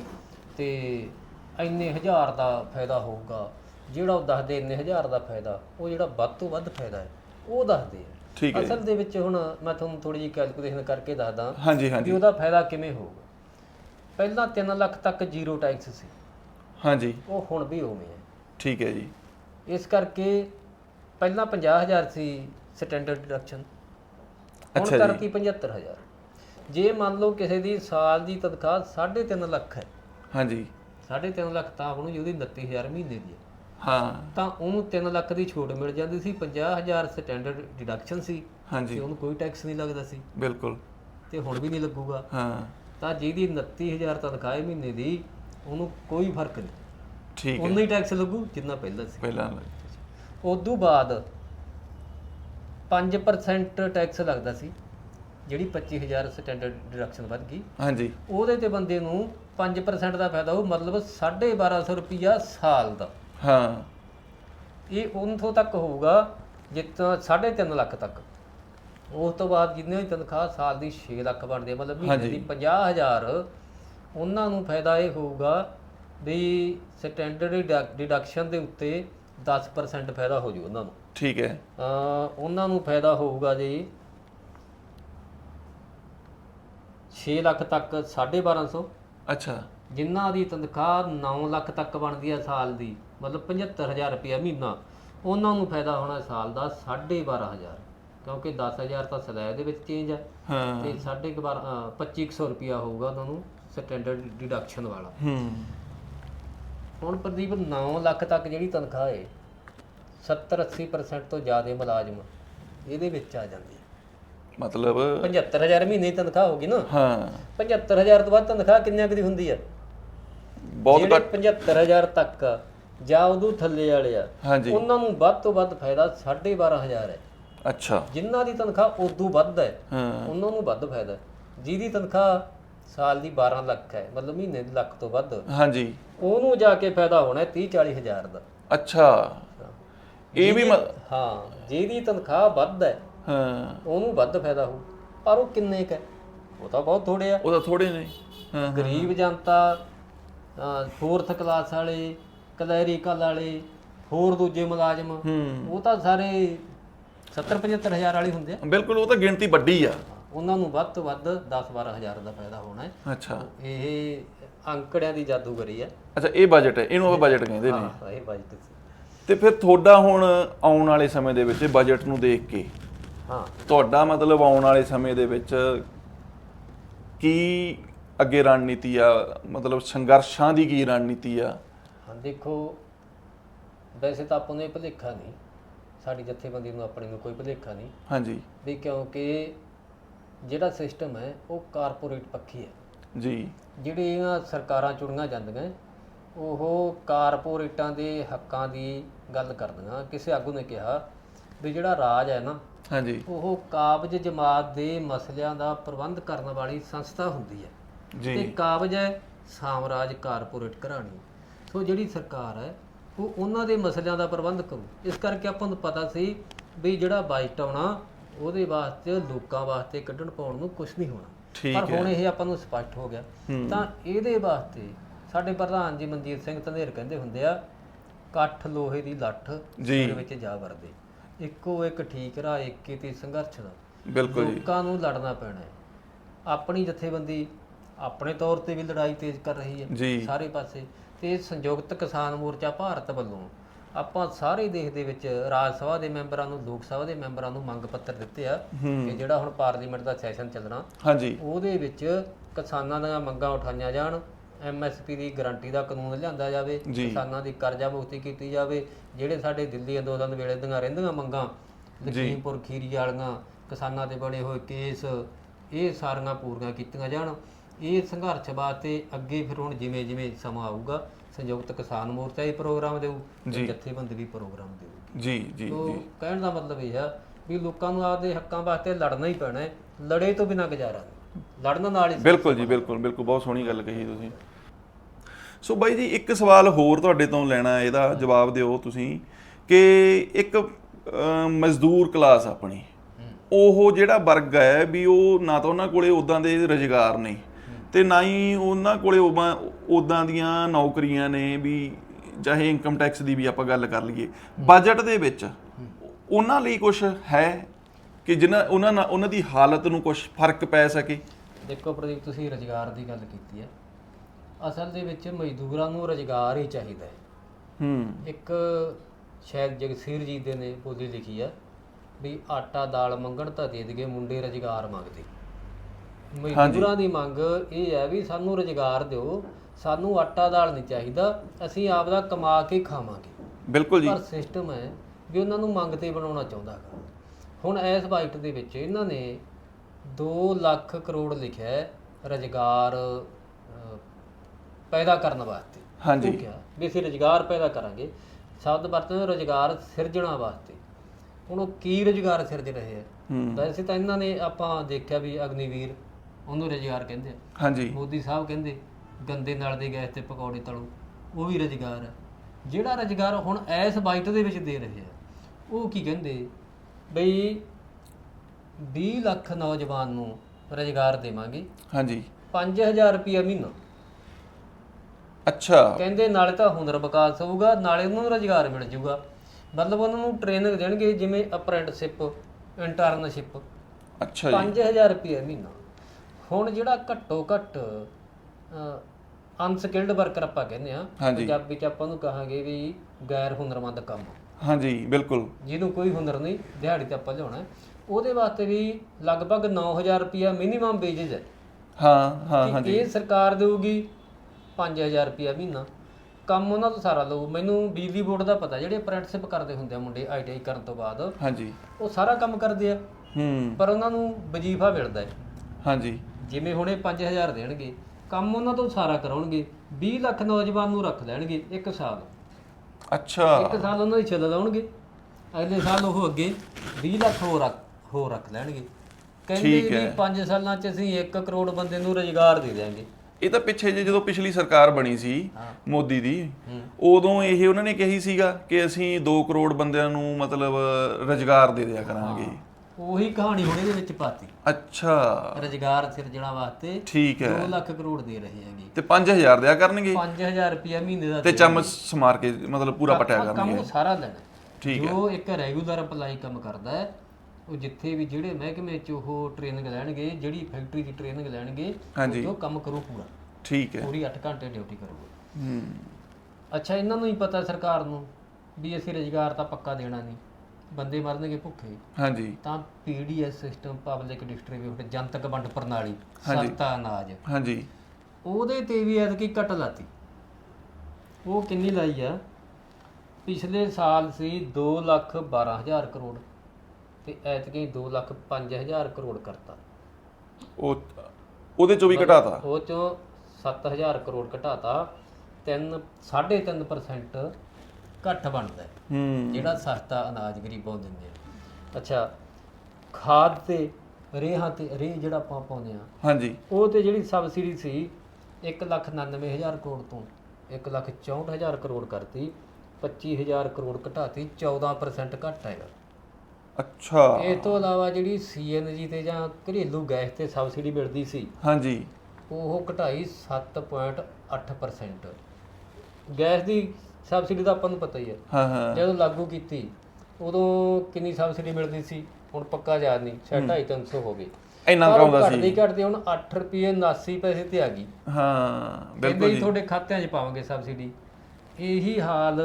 ਤੇ ਇੰਨੇ ਹਜ਼ਾਰ ਦਾ ਫਾਇਦਾ ਹੋਊਗਾ। ਜਿਹੜਾ ਉਹ ਦੱਸਦੇ ਇੰਨੇ ਹਜ਼ਾਰ ਦਾ ਫਾਇਦਾ ਉਹ ਜਿਹੜਾ ਵੱਧ ਤੋਂ ਵੱਧ ਫਾਇਦਾ ਹੈ ਉਹ ਦੱਸਦੇ ਆ ਠੀਕ ਹੈ ਅਸਲ ਦੇ ਵਿੱਚ ਹੁਣ ਮੈਂ ਤੁਹਾਨੂੰ ਥੋੜੀ ਜਿਹੀ ਕੈਲਕੂਲੇਸ਼ਨ ਕਰਕੇ ਦੱਸਦਾ ਹਾਂਜੀ ਹਾਂਜੀ। ਉਹਦਾ ਫਾਇਦਾ ਕਿਵੇਂ ਹੋਊਗਾ। ਪਹਿਲਾਂ 3 ਲੱਖ ਤੱਕ ਜ਼ੀਰੋ ਟੈਕਸ ਸੀ। ਹਾਂਜੀ। ਉਹ ਹੁਣ ਵੀ ਉਵੇਂ ਹੈ। ਠੀਕ ਹੈ ਜੀ। ਇਸ ਕਰਕੇ ਪਹਿਲਾਂ 50000 ਸੀ ਸਟੈਂਡਰਡ ਡਿਡਕਸ਼ਨ ਹੁਣ ਅੱਛਾ ਜੀ। ਕਰਤੀ 75000 ਜੇ ਮੰਨ ਲਓ ਕਿਸੇ ਦੀ ਸਾਲ ਦੀ ਤਨਖਾਹ 3.5 ਲੱਖ ਹੈ। ਹਾਂਜੀ। 3.5 ਲੱਖ ਤਾਂ ਉਹਨੂੰ ਜਿਹਦੀ 29000 ਮਹੀਨੇ ਦੀ ਹੈ। ਹਾਂ। ਤਾਂ ਉਹਨੂੰ 3 ਲੱਖ ਦੀ ਛੋਟ ਮਿਲ ਜਾਂਦੀ ਸੀ 50000 ਸਟੈਂਡਰਡ ਡਿਡਕਸ਼ਨ ਸੀ। ਹਾਂਜੀ। ਤੇ ਉਹਨੂੰ ਕੋਈ ਟੈਕਸ ਨਹੀਂ ਲੱਗਦਾ ਸੀ। ਬਿਲਕੁਲ। ਤੇ ਹੁਣ ਵੀ ਨਹੀਂ ਲੱਗੂਗਾ। ਹਾਂ। ਤਾਂ ਜਿਹਦੀ 29000 ਤਨਖਾਹ ਹੈ ਮਹੀਨੇ ਦੀ ਉਹਨੂੰ ਕੋਈ ਫ਼ਰਕ ਨਹੀਂ। ਠੀਕ ਹੈ। ਉਨਾ ਹੀ ਟੈਕਸ ਲੱਗੂ ਜਿੰਨਾ ਪਹਿਲਾਂ ਸੀ। ਪਹਿਲਾਂ ਉਦੋਂ ਬਾਅਦ 5% ਟੈਕਸ ਲੱਗਦਾ ਸੀ ਜਿਹੜੀ 25000 ਸਟੈਂਡਰਡ ਡਿਡਕਸ਼ਨ ਵੱਧ ਗਈ। ਹਾਂਜੀ। ਉਹਦੇ ਤੇ ਬੰਦੇ ਨੂੰ 5% ਦਾ ਫਾਇਦਾ ਹੋ ਮਤਲਬ 1250 ਰੁਪਿਆ ਸਾਲ ਦਾ। ਹਾਂ। ਇਹ ਉਨਥੋਂ ਤੱਕ ਹੋਊਗਾ ਜਿੱਦਾਂ 3.5 ਲੱਖ ਤੱਕ। ਉਸ ਤੋਂ ਬਾਅਦ ਜਿੰਨੀ ਵੀ ਤਨਖਾਹ ਸਾਲ ਦੀ 6 ਲੱਖ ਬਣਦੀ ਹੈ ਮਤਲਬ ਮਹੀਨੇ ਦੀ 50000 ਉਹਨਾਂ ਨੂੰ ਫਾਇਦਾ ਇਹ ਹੋਊਗਾ ਵੀ ਸਟੈਂਡਰਡ ਡਿਡਕਸ਼ਨ ਦੇ ਉੱਤੇ 10% ਫਾਇਦਾ ਹੋ ਜੂ ਉਹਨਾਂ ਨੂੰ। ਠੀਕ ਹੈ। ਅਹ ਉਹਨਾਂ ਨੂੰ ਫਾਇਦਾ ਹੋਊਗਾ ਜੀ। 6 ਲੱਖ ਤੱਕ 1250 ਅੱਛਾ। ਜਿਨ੍ਹਾਂ ਦੀ ਤਨਖਾਹ 9 ਲੱਖ ਤੱਕ ਬਣਦੀ ਹੈ ਸਾਲ ਦੀ ਮਤਲਬ 75000 ਰੁਪਇਆ ਮਹੀਨਾ ਉਹਨਾਂ ਨੂੰ ਫਾਇਦਾ ਹੋਣਾ ਸਾਲ ਦਾ 12500 ਕਿਉਂਕਿ 10000 ਤਾਂ ਸਲੈਬ ਦੇ ਵਿੱਚ ਚੇਂਜ ਹੈ। ਹਾਂ। ਤੇ 12.5 2500 ਰੁਪਇਆ ਹੋਊਗਾ ਉਹਨਾਂ ਨੂੰ ਸਟੈਂਡਰਡ ਡਿਡਕਸ਼ਨ ਵਾਲਾ। ਹੂੰ। ਹੁਣ ਪ੍ਰਦੀਪ 9 ਲੱਖ ਤੱਕ ਜਿਹੜੀ ਤਨਖਾਹ ਹੈ 70 80% ਤੋਂ ਜ਼ਿਆਦਾ ਮੁਲਾਜ਼ਮ ਇਹਦੇ ਵਿੱਚ ਆ ਜਾਂਦੇ ਆ। ਮਤਲਬ 75000 ਮਹੀਨੇ ਦੀ ਤਨਖਾਹ ਹੋਗੀ ਨਾ। ਹਾਂ। 75000 ਤੋਂ ਬਾਅਦ ਤਨਖਾਹ ਕਿੰਨੇ ਕੁ ਦੀ ਹੁੰਦੀ ਆ? ਬਹੁਤ ਜਿਹੜੇ 75000 ਤੱਕ ਆ, ਜਾਂ ਉਦੋਂ ਥੱਲੇ ਵਾਲੇ ਆ ਹਾਂਜੀ। ਉਹਨਾਂ ਨੂੰ ਵੱਧ ਤੋਂ ਵੱਧ ਫਾਇਦਾ 12500 ਹੈ। ਅੱਛਾ। ਜਿਨ੍ਹਾਂ ਦੀ ਤਨਖਾਹ ਉਦੋਂ ਵੱਧ ਹੈ ਹਾਂ। ਉਹਨਾਂ ਨੂੰ ਵੱਧ ਫਾਇਦਾ। ਹੈ। ਜਿਹਦੀ ਤਨਖਾਹ ਸਾਲ ਦੀ 12 ਲੱਖ ਹੈ ਮਤਲਬ ਮਹੀਨੇ ਦੀ ਲੱਖ ਤੋਂ ਵੱਧ ਹਾਂਜੀ। ਉਹਨੂੰ ਜਾ ਕੇ ਫਾਇਦਾ ਹੋਣਾ 30 40000 ਦਾ। ਅੱਛਾ। ਇਹ ਵੀ ਮ- ਹਾਂ ਜਿਹਦੀ ਤਨਖਾਹ ਵੱਧ ਹੈ ਹਾਂ। ਉਹਨੂੰ ਵੱਧ ਫਾਇਦਾ ਹੋਊ। ਪਰ ਉਹ ਕਿੰਨੇ ਕ ਹੈ? ਉਹ ਤਾਂ ਬਹੁਤ ਥੋੜੇ ਆ। ਉਹ ਤਾਂ ਥੋੜੇ ਨੇ। ਹਾਂ ਗਰੀਬ ਜਨਤਾ ਫੋਰਥ ਕਲਾਸ ਵਾਲੇ ਕਲੈਰੀਕਲ ਵਾਲੇ ਹੋਰ ਦੂਜੇ ਮੁਲਾਜ਼ਮ ਹੂੰ। ਉਹ ਤਾਂ ਸਾਰੇ 70 75000 ਵਾਲੇ ਹੁੰਦੇ ਆ। ਬਿਲਕੁਲ ਉਹ ਤਾਂ ਗਿਣਤੀ ਵੱਡੀ ਆ। ਉਹਨਾਂ ਨੂੰ ਵੱਧ ਤੋਂ ਵੱਧ 10 12000 ਦਾ ਫਾਇਦਾ ਹੋਣਾ ਹੈ। ਅੱਛਾ। ਇਹ ਅੰਕੜਿਆਂ ਦੀ ਜਾਦੂਗਰੀ ਹੈ। ਅੱਛਾ ਇਹ ਬਜਟ ਹੈ। ਇਹਨੂੰ ਆਪਾਂ ਬਜਟ ਕਹਿੰਦੇ ਨੇ। ਹਾਂ ਇਹ ਬਜਟ ਸੀ ਤੇ ਫਿਰ ਤੁਹਾਡਾ ਹੁਣ ਆਉਣ ਵਾਲੇ ਸਮੇਂ ਦੇ ਵਿੱਚ ਬਜਟ ਨੂੰ ਦੇਖ ਕੇ ਹਾਂ। ਤੁਹਾਡਾ ਮਤਲਬ ਆਉਣ ਵਾਲੇ ਸਮੇਂ ਦੇ ਵਿੱਚ ਕੀ ਅੱਗੇ ਰਣਨੀਤੀ ਆ? ਮਤਲਬ ਸੰਘਰਸ਼ਾਂ ਦੀ ਕੀ ਰਣਨੀਤੀ ਆ? ਹਾਂ ਦੇਖੋ ਵੈਸੇ ਤਾਂ ਆਪਾਂ ਨੂੰ ਇਹ ਭੁਲੇਖਾ ਨਹੀਂ। ਸਾਡੀ ਜਥੇਬੰਦੀ ਨੂੰ ਆਪਣੀ ਨੂੰ ਕੋਈ ਭੁਲੇਖਾ ਨਹੀਂ। ਹਾਂਜੀ। ਵੀ ਕਿਉਂਕਿ ਜਿਹੜਾ ਸਿਸਟਮ ਹੈ ਉਹ ਕਾਰਪੋਰੇਟ ਪੱਖੀ ਹੈ। ਜੀ। ਜਿਹੜੀਆਂ ਸਰਕਾਰਾਂ ਚੁਣੀਆਂ ਜਾਂਦੀਆਂ ਉਹ ਕਾਰਪੋਰੇਟਾਂ ਦੇ ਹੱਕਾਂ ਦੀ ਗੱਲ ਕਰਦੀਆਂ। ਕਿਸੇ ਆਗੂ ਨੇ ਕਿਹਾ ਵੀ ਜਿਹੜਾ ਰਾਜ ਹੈ ਨਾ ਹਾਂਜੀ। ਉਹ ਕਾਬਜ ਜਮਾਤ ਦੇ ਮਸਲਿਆਂ ਦਾ ਪ੍ਰਬੰਧ ਕਰਨ ਵਾਲੀ ਸੰਸਥਾ ਹੁੰਦੀ ਹੈ। ਤੇ ਜੀ ਕਾਬਜ ਹੈ ਸਾਮਰਾਜ ਕਾਰਪੋਰੇਟ ਘਰਾਣੀ। ਸੋ ਜਿਹੜੀ ਸਰਕਾਰ ਹੈ ਉਹ ਉਹਨਾਂ ਦੇ ਮਸਲਿਆਂ ਦਾ ਪ੍ਰਬੰਧ ਕਰੂ। ਇਸ ਕਰਕੇ ਆਪਾਂ ਨੂੰ ਪਤਾ ਸੀ ਵੀ ਜਿਹੜਾ ਬਜਟ ਆਉਣਾ ਉਹਦੇ ਵਾਸਤੇ ਲੋਕਾਂ ਵਾਸਤੇ ਕੱਢਣ ਪਾਉਣ ਨੂੰ ਕੁਝ ਨਹੀਂ ਹੋਣਾ। ਪਰ ਹੁਣ ਇਹ ਆਪਾਂ ਨੂੰ ਸਪਸ਼ਟ ਹੋ ਗਿਆ। ਤਾਂ ਇਹਦੇ ਵਾਸਤੇ ਸਾਡੇ ਪ੍ਰਧਾਨ ਜੀ ਮਨਜੀਤ ਸਿੰਘ ਧੰਦੇਰ ਕਹਿੰਦੇ ਹੁੰਦੇ ਆ ਕੱਠ ਲੋਹੇ ਦੀ ਲੱਠ ਜੀ। ਦੇ ਵਿੱਚ ਜਾ ਵਰਦੇ। ਇੱਕੋ ਇੱਕ ਠੀਕ ਰਾਹ ਏਕੇ ਤੇ ਸੰਘਰਸ਼ ਦਾ। ਬਿਲਕੁਲ ਜੀ। ਲੋਕਾਂ ਨੂੰ ਲੜਨਾ ਪੈਣਾ ਹੈ। ਆਪਣੀ ਜਥੇਬੰਦੀ ਆਪਣੇ ਤੌਰ ਤੇ ਵੀ ਲੜਾਈ ਤੇਜ਼ ਕਰ ਰਹੀ ਹੈ ਜੀ। ਸਾਰੇ ਪਾਸੇ। ਤੇ ਸੰਯੁਕਤ ਕਿਸਾਨ ਮੋਰਚਾ ਭਾਰਤ ਵੱਲੋਂ ਆਪਾਂ ਸਾਰੇ ਦੇਸ਼ ਦੇ ਵਿੱਚ ਰਾਜ ਸਭਾ ਦੇ ਮੈਂਬਰਾਂ ਨੂੰ ਲੋਕ ਸਭਾ ਦੇ ਮੈਂਬਰਾਂ ਨੂੰ ਮੰਗ ਪੱਤਰ ਦਿੱਤੇ ਆ ਕਿ ਜਿਹੜਾ ਹੁਣ ਪਾਰਲੀਮੈਂਟ ਦਾ ਸੈਸ਼ਨ ਚੱਲਣਾ ਹਾਂਜੀ। ਉਹਦੇ ਵਿੱਚ ਕਿਸਾਨਾਂ ਦੀਆਂ ਮੰਗਾਂ ਉਠਾਈਆਂ ਜਾਣ ਐਮਐਸਪੀ ਦੀ ਗਾਰੰਟੀ ਦਾ ਕਾਨੂੰਨ ਲਿਆਂਦਾ ਜਾਵੇ ਜੀ। ਕਿਸਾਨਾਂ ਦੀ ਕਰਜ਼ਾ ਮੁਕਤੀ ਕੀਤੀ ਜਾਵੇ ਜਿਹੜੇ ਸਾਡੇ ਦਿੱਲੀ ਅੰਦੋਲਨ ਵੇਲੇ ਦੀਆਂ ਰਹਿੰਦੀਆਂ ਮੰਗਾਂ ਲਖੀਮਪੁਰ ਖੀਰੀ ਵਾਲੀਆਂ ਕਿਸਾਨਾਂ ਦੇ ਬਣੇ ਹੋਏ ਕੇਸ ਇਹ ਸਾਰੀਆਂ ਪੂਰੀਆਂ ਕੀਤੀਆਂ ਜਾਣ। ਇਹ ਸੰਘਰਸ਼ ਵਾਸਤੇ ਅੱਗੇ ਫਿਰ ਹੁਣ ਜਿਵੇਂ ਜਿਵੇਂ ਸਮਾਂ ਆਊਗਾ ਸੰਯੁਕਤ ਕਿਸਾਨ ਮੋਰਚਾ ਇਹ ਪ੍ਰੋਗਰਾਮ ਦੇਊ ਤੇ ਜਥੇਬੰਦੀ ਵੀ ਪ੍ਰੋਗਰਾਮ ਦੇਊ ਜੀ ਜੀ ਤੋ ਜੀ। ਕਹਿਣ ਦਾ ਮਤਲਬ ਇਹ ਆ ਵੀ ਲੋਕਾਂ ਨੂੰ ਆਪਦੇ ਹੱਕਾਂ ਵਾਸਤੇ ਲੜਨਾ ਹੀ ਪੈਣਾ ਹੈ ਲੜੇ ਤੋਂ ਬਿਨਾਂ ਗੁਜ਼ਾਰਾ ਨਹੀਂ। ਲੜਨ ਨਾਲ ਹੀ ਬਿਲਕੁਲ ਜੀ ਬਿਲਕੁਲ ਬਿਲਕੁਲ ਬਹੁਤ ਸੋਹਣੀ ਗੱਲ ਕਹੀ ਤੁਸੀਂ। ਸੋ ਬਾਈ ਜੀ ਇੱਕ ਸਵਾਲ ਹੋਰ ਤੁਹਾਡੇ ਤੋਂ ਲੈਣਾ ਇਹਦਾ ਜਵਾਬ ਦਿਓ ਤੁਸੀਂ ਕਿ ਇੱਕ ਮਜ਼ਦੂਰ ਕਲਾਸ ਆਪਣੀ ਉਹ ਜਿਹੜਾ ਵਰਗ ਹੈ ਵੀ ਉਹ ਨਾ ਤਾਂ ਉਹਨਾਂ ਕੋਲੇ ਉਦਾਂ ਦੇ ਰੁਜ਼ਗਾਰ ਨੇ ਤੇ ਨਾ ਹੀ ਉਹਨਾਂ ਕੋਲੇ ਉਦਾਂ ਦੀਆਂ ਨੌਕਰੀਆਂ ਨੇ ਵੀ ਚਾਹੇ ਇਨਕਮ ਟੈਕਸ ਦੀ ਵੀ ਆਪਾਂ ਗੱਲ ਕਰ ਲਈਏ। ਬਜਟ ਦੇ ਵਿੱਚ ਉਹਨਾਂ ਲਈ ਕੁਝ ਹੈ ਕਿ ਜਿਨ੍ਹਾਂ ਉਹਨਾਂ ਨਾਲ ਉਹਨਾਂ ਦੀ ਹਾਲਤ ਨੂੰ ਕੁਝ ਫ਼ਰਕ ਪੈ ਸਕੇ? ਦੇਖੋ ਪ੍ਰਦੀਪ ਤੁਸੀਂ ਰੁਜ਼ਗਾਰ ਦੀ ਗੱਲ ਕੀਤੀ ਹੈ। ਅਸਲ ਦੇ ਵਿੱਚ ਮਜ਼ਦੂਰਾਂ ਨੂੰ ਰੁਜ਼ਗਾਰ ਹੀ ਚਾਹੀਦਾ ਹੈ। ਹੂੰ। ਇੱਕ ਸ਼ਾਇਦ ਜਗਸੀਰ ਜੀ ਦੇ ਨੇ ਬੋਲੀ ਲਿਖੀ ਆ ਵੀ ਆਟਾ ਦਾਲ ਮੰਗਣ ਤਾਂ ਦੇ ਦਈਏ ਮੁੰਡੇ ਰੁਜ਼ਗਾਰ ਮੰਗਦੇ। ਮਜ਼ਦੂਰਾਂ ਦੀ ਮੰਗ ਇਹ ਹੈ ਵੀ ਸਾਨੂੰ ਰੁਜ਼ਗਾਰ ਦਿਓ ਸਾਨੂੰ ਆਟਾ ਦਾਲ ਨਹੀਂ ਚਾਹੀਦਾ ਅਸੀਂ ਆਪ ਦਾ ਕਮਾ ਕੇ ਖਾਵਾਂਗੇ। ਬਿਲਕੁਲ ਜੀ। ਪਰ ਸਿਸਟਮ ਹੈ ਵੀ ਉਹਨਾਂ ਨੂੰ ਮੰਗ ਤੇ ਬਣਾਉਣਾ ਚਾਹੁੰਦਾ ਹੈ ਹੁਣ ਇਸ ਬਾਈਟ ਦੇ ਵਿੱਚ ਇਹਨਾਂ ਨੇ 2 ਲੱਖ ਕਰੋੜ ਲਿਖਿਆ ਹੈ ਰੁਜ਼ਗਾਰ ਪੈਦਾ ਕਰਨ ਵਾਸਤੇ। ਹਾਂਜੀ। ਉਹ ਕਿਹਾ ਵੀ ਅਸੀਂ ਰੁਜ਼ਗਾਰ ਪੈਦਾ ਕਰਾਂਗੇ। ਸ਼ਬਦ ਵਰਤਦੇ ਰੋਜ਼ਗਾਰ ਸਿਰਜਣਾ ਵਾਸਤੇ। ਹੁਣ ਉਹ ਕੀ ਰੋਜ਼ਗਾਰ ਸਿਰਜ ਰਹੇ ਆ? ਵੈਸੇ ਤਾਂ ਇਹਨਾਂ ਨੇ ਆਪਾਂ ਦੇਖਿਆ ਵੀ ਅਗਨੀਵੀਰ ਉਹਨੂੰ ਰੋਜ਼ਗਾਰ ਕਹਿੰਦੇ ਆ। ਹਾਂਜੀ। ਮੋਦੀ ਸਾਹਿਬ ਕਹਿੰਦੇ ਗੰਦੇ ਨਾਲ ਦੇ ਗੈਸ ਤੇ ਪਕੌੜੇ ਤਲੋ। ਉਹ ਵੀ ਰੁਜ਼ਗਾਰ ਹੈ ਜਿਹੜਾ ਰੁਜ਼ਗਾਰ ਹੁਣ ਐਸ ਬਾਈਟ ਦੇ ਵਿੱਚ ਦੇ ਰਹੇ ਆ ਉਹ ਕੀ ਕਹਿੰਦੇ? ਬਈ 20 ਲੱਖ ਨੌਜਵਾਨ ਨੂੰ ਰੁਜ਼ਗਾਰ ਦੇਵਾਂਗੇ। ਹਾਂਜੀ। 5000 ਰੁਪਏ ਮਹੀਨਾ। ਅੱਛਾ। ਕਹਿੰਦੇ ਨਾਲੇ ਤਾਂ ਹੁਨਰ ਵਿਕਾਸ ਹੋਊਗਾ ਨਾਲੇ ਉਹਨਾਂ ਨੂੰ ਰੁਜ਼ਗਾਰ ਮਿਲ ਜਾਊਗਾ। ਮਤਲਬ ਉਹਨਾਂ ਨੂੰ ਟ੍ਰੇਨਿੰਗ ਦੇਣਗੇ ਜਿਵੇਂ ਅਪ੍ਰੈਂਟਿਸਸ਼ਿਪ ਇੰਟਰਨਸ਼ਿਪ ਅੱਛਾ ਜੀ। 5000 ਰੁਪਏ ਮਹੀਨਾ। ਹੁਣ ਜਿਹੜਾ ਘੱਟੋ ਘੱਟ ਅਨਸਕਿਲਡ ਵਰਕਰ ਆਪਾਂ ਕਹਿੰਦੇ ਆ। ਪੰਜਾਬੀ ਚ ਆਪਾਂ ਨੂੰ ਕਹਾਂਗੇ ਵੀ ਗੈਰ ਹੁਨਰਮੰਦ ਕੰਮ। ਹਾਂਜੀ ਬਿਲਕੁਲ। ਜਿਹਨੂੰ ਕੋਈ ਹੁਨਰ ਨਹੀਂ ਦਿਹਾੜੀ ਤੇ ਆਪਾਂ ਲਿਆਉਣਾ ਉਹਦੇ ਵਾਸਤੇ ਵੀ ਲਗਭਗ 9000 ਰੁਪਏ ਮਿਨੀਮਮ ਵੇਜਸ ਹੈ। ਹਾਂ ਹਾਂਜੀ। ਇਹ ਸਰਕਾਰ ਦੇਊਗੀ 5000 ਰੁਪਏ ਮਹੀਨਾ। ਕੰਮ ਉਹਨਾਂ ਤੋਂ ਸਾਰਾ ਲਊ। ਮੈਨੂੰ ਬਿਜਲੀ ਬੋਰਡ ਦਾ ਪਤਾ ਜਿਹੜੇ ਅਪ੍ਰੈਂਟਿਸਸ਼ਿਪ ਕਰਦੇ ਹੁੰਦੇ ਆ ਮੁੰਡੇ ਆਈਟੀਆਈ ਕਰਨ ਤੋਂ ਬਾਅਦ। ਹਾਂਜੀ। ਉਹ ਸਾਰਾ ਕੰਮ ਕਰਦੇ ਆ। ਹੂੰ। ਪਰ ਉਹਨਾਂ ਨੂੰ ਵਜੀਫਾ ਮਿਲਦਾ ਹੈ। ਹਾਂਜੀ। ਜਿਵੇਂ ਹੁਣੇ 5000 ਦੇਣਗੇ ਕੰਮ ਉਹਨਾਂ ਤੋਂ ਸਾਰਾ ਕਰਾਉਣਗੇ। 20 ਲੱਖ ਨੌਜਵਾਨ ਨੂੰ ਰੱਖ ਲੈਣਗੇ ਇੱਕ ਸਾਲ। ਅੱਛਾ। ਇੱਕ ਸਾਲ ਉਹਨਾਂ ਦੀ ਛਿੱਲ ਲਾਉਣਗੇ। ਅਗਲੇ ਸਾਲ ਉਹ ਅੱਗੇ 20 ਲੱਖ ਹੋਰ ਰੱਖ ਹੋਰ ਰੱਖ ਲੈਣਗੇ। ਕਹਿੰਦੇ ਵੀ 5 ਸਾਲਾਂ 'ਚ ਅਸੀਂ 1 ਕਰੋੜ ਬੰਦੇ ਨੂੰ ਰੁਜ਼ਗਾਰ ਦੇ ਦਿਆਂਗੇ। ਇਹ ਤਾਂ ਪਿੱਛੇ ਜੇ ਜਦੋਂ ਪਿਛਲੀ ਸਰਕਾਰ ਬਣੀ ਸੀ ਹਾਂ। ਮੋਦੀ ਦੀ ਹੂੰ। ਉਦੋਂ ਇਹ ਉਹਨਾਂ ਨੇ ਕਹੀ ਸੀਗਾ ਕਿ ਅਸੀਂ 2 ਕਰੋੜ ਬੰਦਿਆਂ ਨੂੰ ਮਤਲਬ ਰੁਜ਼ਗਾਰ ਦੇ ਦਿਆ ਕਰਾਂਗੇ। ਉਹੀ ਕਹਾਣੀ ਹੁਣ ਇਹਦੇ ਵਿੱਚ ਪਾਤੀ। ਅੱਛਾ। ਰੁਜ਼ਗਾਰ ਸਿਰਜਣਾ ਵਾਸਤੇ ਠੀਕ ਹੈ। 2 ਲੱਖ ਕਰੋੜ ਦੇ ਰਹੇ ਹੈਗੇ। ਤੇ 5000 ਦਿਆ ਕਰਨਗੇ? 5000 ਰੁਪਇਆ ਮਹੀਨੇ ਦਾ ਤੇ ਚਮਚ ਸਮਾਰ ਕੇ ਮਤਲਬ ਪੂਰਾ ਪਟਿਆ ਕੰਮ ਕਰਨਗੇ। ਉਹ ਸਾਰਾ ਲੈਣਾ ਠੀਕ ਜੋ ਇੱਕ ਰੈਗੂਲਰ ਅਪਲਾਈ ਕੰਮ ਕਰਦਾ ਹੈ ਉਹ ਜਿੱਥੇ ਵੀ ਜਿਹੜੇ ਮਹਿਕਮੇ 'ਚ ਉਹ ਟ੍ਰੇਨਿੰਗ ਲੈਣਗੇ ਜਿਹੜੀ ਫੈਕਟਰੀ ਦੀ ਟ੍ਰੇਨਿੰਗ ਲੈਣਗੇ ਹਾਂਜੀ। ਉਹ ਕੰਮ ਕਰੂ ਪੂਰਾ। ਠੀਕ ਹੈ। ਪੂਰੀ 8 ਘੰਟੇ ਡਿਊਟੀ ਕਰੂਗਾ। ਹੂੰ। ਅੱਛਾ ਇਹਨਾਂ ਨੂੰ ਹੀ ਪਤਾ ਸਰਕਾਰ ਨੂੰ ਵੀ ਅਸੀਂ ਰੁਜ਼ਗਾਰ ਤਾਂ ਪੱਕਾ ਦੇਣਾ ਨਹੀਂ। ਬੰਦੇ ਮਰਨਗੇ ਭੁੱਖੇ। ਹਾਂਜੀ। ਤਾਂ ਪੀਡੀਐਸ ਸਿਸਟਮ ਪਬਲਿਕ ਡਿਸਟ੍ਰੀਬਿਊਟ ਜਨਤਕ ਵੰਡ ਪ੍ਰਣਾਲੀ ਸਸਤਾ ਅਨਾਜ। ਹਾਂਜੀ। ਉਹਦੇ ਤੇ ਵੀ ਐਤਕੀ ਕੱਟ ਲਾਤੀ। ਉਹ ਕਿੰਨੀ ਲਾਈ ਆ? ਪਿਛਲੇ ਸਾਲ ਸੀ 2 ਲੱਖ 12 ਹਜ਼ਾਰ ਕਰੋੜ। ਤੇ ਐਤਕੀ 2 ਲੱਖ 5 ਹਜ਼ਾਰ ਕਰੋੜ ਕਰਤਾ। ਉਹ ਉਹਦੇ ਚੋਂ ਵੀ ਘਟਾਤਾ? ਉਹ ਚੋਂ 7000 ਕਰੋੜ ਘਟਾਤਾ 3 3.5% ਘੱਟ ਬਣਦਾ ਜਿਹੜਾ ਸਸਤਾ ਅਨਾਜ ਗਰੀਬਾਂ ਨੂੰ ਦਿੰਦੇ ਆ। ਅੱਛਾ ਖਾਦ ਤੇ ਰੇਹਾਂ ਤੇ ਰੇਹ ਜਿਹੜਾ ਆਪਾਂ ਪਾਉਂਦੇ ਆ ਹਾਂਜੀ। ਉਹ ਤੇ ਜਿਹੜੀ ਸਬਸਿਡੀ ਸੀ 199000 ਕਰੋੜ ਤੋਂ 164000 ਕਰੋੜ ਕਰਤੀ 25000 ਕਰੋੜ ਘਟਾਤੀ 14% ਘੱਟ ਹੈਗਾ। ਅੱਛਾ। ਇਹ ਤੋਂ ਇਲਾਵਾ ਜਿਹੜੀ ਸੀਐਨਜੀ ਤੇ ਜਾਂ ਘਰੇਲੂ ਗੈਸ ਤੇ ਸਬਸਿਡੀ ਮਿਲਦੀ ਸੀ ਹਾਂਜੀ। ਉਹ ਘਟਾਈ 7.8% ਗੈਸ ਦੀ ਸਬਸਿਡੀ ਦਾ ਆਪਾਂ ਨੂੰ ਪਤਾ ਹੀ ਹੈ। ਹਾਂ ਹਾਂ। ਜਦੋਂ ਲਾਗੂ ਕੀਤੀ ਉਦੋਂ ਕਿੰਨੀ ਸਬਸਿਡੀ ਮਿਲਦੀ ਸੀ? ਹੁਣ ਪੱਕਾ ਯਾਦ ਨਹੀਂ 250 ਹੋ। ਗਈ ਇੰਨਾ ਉਹ ਕਾਉਂਦਾ ਘਟਦੀ ਸੀ। ਘਟਦੀ ਹੁਣ 8 ਰੁਪਏ 79 ਪੈਸੇ ਤੇ ਆ ਗਈ। ਹਾਂ ਬਿਲਕੁਲ ਜੀ ਤੁਹਾਡੇ ਖਾਤਿਆਂ 'ਚ ਪਾਵਾਂਗੇ ਸਬਸਿਡੀ। ਇਹੀ ਹਾਲ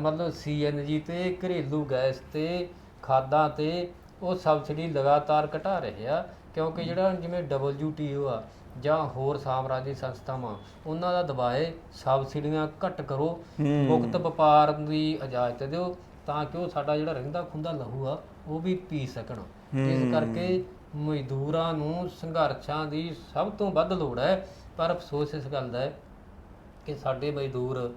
ਮਤਲਬ ਸੀਐਨਜੀ ਤੇ ਘਰੇਲੂ ਗੈਸ ਤੇ ਖਾਦਾਂ ਤੇ ਉਹ ਸਬਸਿਡੀ ਲਗਾਤਾਰ ਘਟਾ ਰਹੇ ਆ ਕਿਉਂਕਿ ਜਿਹੜਾ ਜਿਵੇਂ WTO ਆ ਜਾਂ ਹੋਰ ਸਾਮਰਾਜੀ ਸੰਸਥਾਵਾਂ ਉਹਨਾਂ ਦਾ ਦਬਾਏ ਸਬਸਿਡੀਆਂ ਘੱਟ ਕਰੋ ਮੁਕਤ ਵਪਾਰ ਦੀ ਇਜਾਜ਼ਤ ਦਿਓ ਤਾਂ ਕਿ ਉਹ ਸਾਡਾ ਜਿਹੜਾ ਰਹਿੰਦਾ ਖੁੰਦਾ ਲਹੂ ਆ ਉਹ ਵੀ ਪੀ ਸਕਣ। ਇਸ ਕਰਕੇ ਮਜ਼ਦੂਰਾਂ ਨੂੰ ਸੰਘਰਸ਼ਾਂ ਦੀ ਸਭ ਤੋਂ ਵੱਧ ਲੋੜ ਹੈ ਪਰ ਅਫਸੋਸ ਇਸ ਗੱਲ ਦਾ ਹੈ ਕਿ ਸਾਡੇ ਮਜ਼ਦੂਰ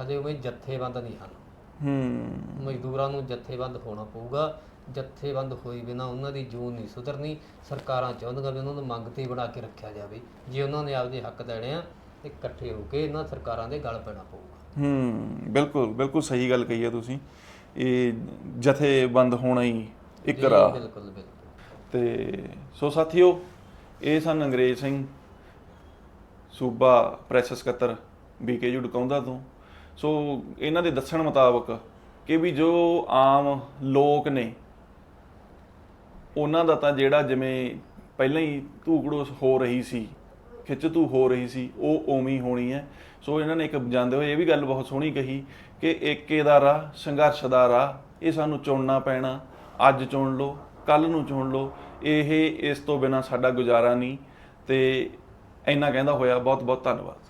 ਹਜੇ ਉਵੇਂ ਜਥੇਬੰਦ ਨਹੀਂ ਹਨ। ਹੂੰ। ਮਜ਼ਦੂਰਾਂ ਨੂੰ ਜਥੇਬੰਦ ਹੋਣਾ ਪਊਗਾ। ਜਥੇਬੰਦ ਹੋਈ ਬਿਨਾ ਉਹਨਾਂ ਦੀ ਜੂਨ ਨਹੀਂ ਸੁਧਰਨੀ। ਸਰਕਾਰਾਂ ਚਾਹੁੰਦੀਆਂ ਵੀ ਉਹਨਾਂ ਨੂੰ ਮੰਗ ਤੇ ਬਣਾ ਕੇ ਰੱਖਿਆ ਜਾਵੇ। ਜੇ ਉਹਨਾਂ ਨੇ ਆਪਦੇ ਹੱਕ ਦੇਣੇ ਆ ਤੇ ਇਕੱਠੇ ਹੋ ਕੇ ਇਹਨਾਂ ਸਰਕਾਰਾਂ ਦੇ ਗਲ ਪੈਣਾ ਪਊਗਾ। ਹੂੰ ਬਿਲਕੁਲ ਬਿਲਕੁਲ ਸਹੀ ਗੱਲ ਕਹੀ ਹੈ ਤੁਸੀਂ। ਇਹ ਜਥੇਬੰਦ ਹੋਣਾ ਹੀ ਇੱਕ ਜੀ, ਰਾਹ। ਬਿਲਕੁਲ ਬਿਲਕੁਲ। ਤੇ ਸੋ ਸਾਥੀਓ ਇਹ ਸਨ ਅੰਗਰੇਜ਼ ਸਿੰਘ ਸੂਬਾ ਪ੍ਰੈਸ ਸਕੱਤਰ ਬੀਕੇ ਯੂ ਡਕਾਉਂਦਾ ਤੋਂ। ਸੋ ਇਹਨਾਂ ਦੇ ਦੱਸਣ ਮੁਤਾਬਕ ਕਿ ਵੀ ਜੋ ਆਮ ਲੋਕ ਨੇ, ਉਹਨਾਂ ਦਾ ਤਾਂ ਜਿਹੜਾ ਜਿਵੇਂ ਪਹਿਲਾਂ ਹੀ ਧੂਕੜੋ ਹੋ ਰਹੀ ਸੀ ਖਿੱਚ ਧੂ ਹੋ ਰਹੀ ਸੀ, ਉਹ ਉਵੇਂ ਹੋਣੀ ਹੈ। ਸੋ ਇਹਨਾਂ ਨੇ ਇੱਕ ਜਾਂਦੇ ਹੋਏ ਇਹ ਵੀ ਗੱਲ ਬਹੁਤ ਸੋਹਣੀ ਕਹੀ ਕਿ ਏਕੇ ਦਾ ਰਾਹ, ਸੰਘਰਸ਼ ਦਾ ਰਾਹ, ਇਹ ਸਾਨੂੰ ਚੁਣਨਾ ਪੈਣਾ, ਅੱਜ ਚੁਣ ਲਓ ਕੱਲ ਨੂੰ ਚੁਣ ਲਓ, ਇਹ ਇਸ ਤੋਂ ਬਿਨਾ ਸਾਡਾ ਗੁਜ਼ਾਰਾ ਨਹੀਂ। ਤੇ ਇੰਨਾ ਕਹਿੰਦਾ ਹੋਇਆ ਬਹੁਤ ਬਹੁਤ ਧੰਨਵਾਦ।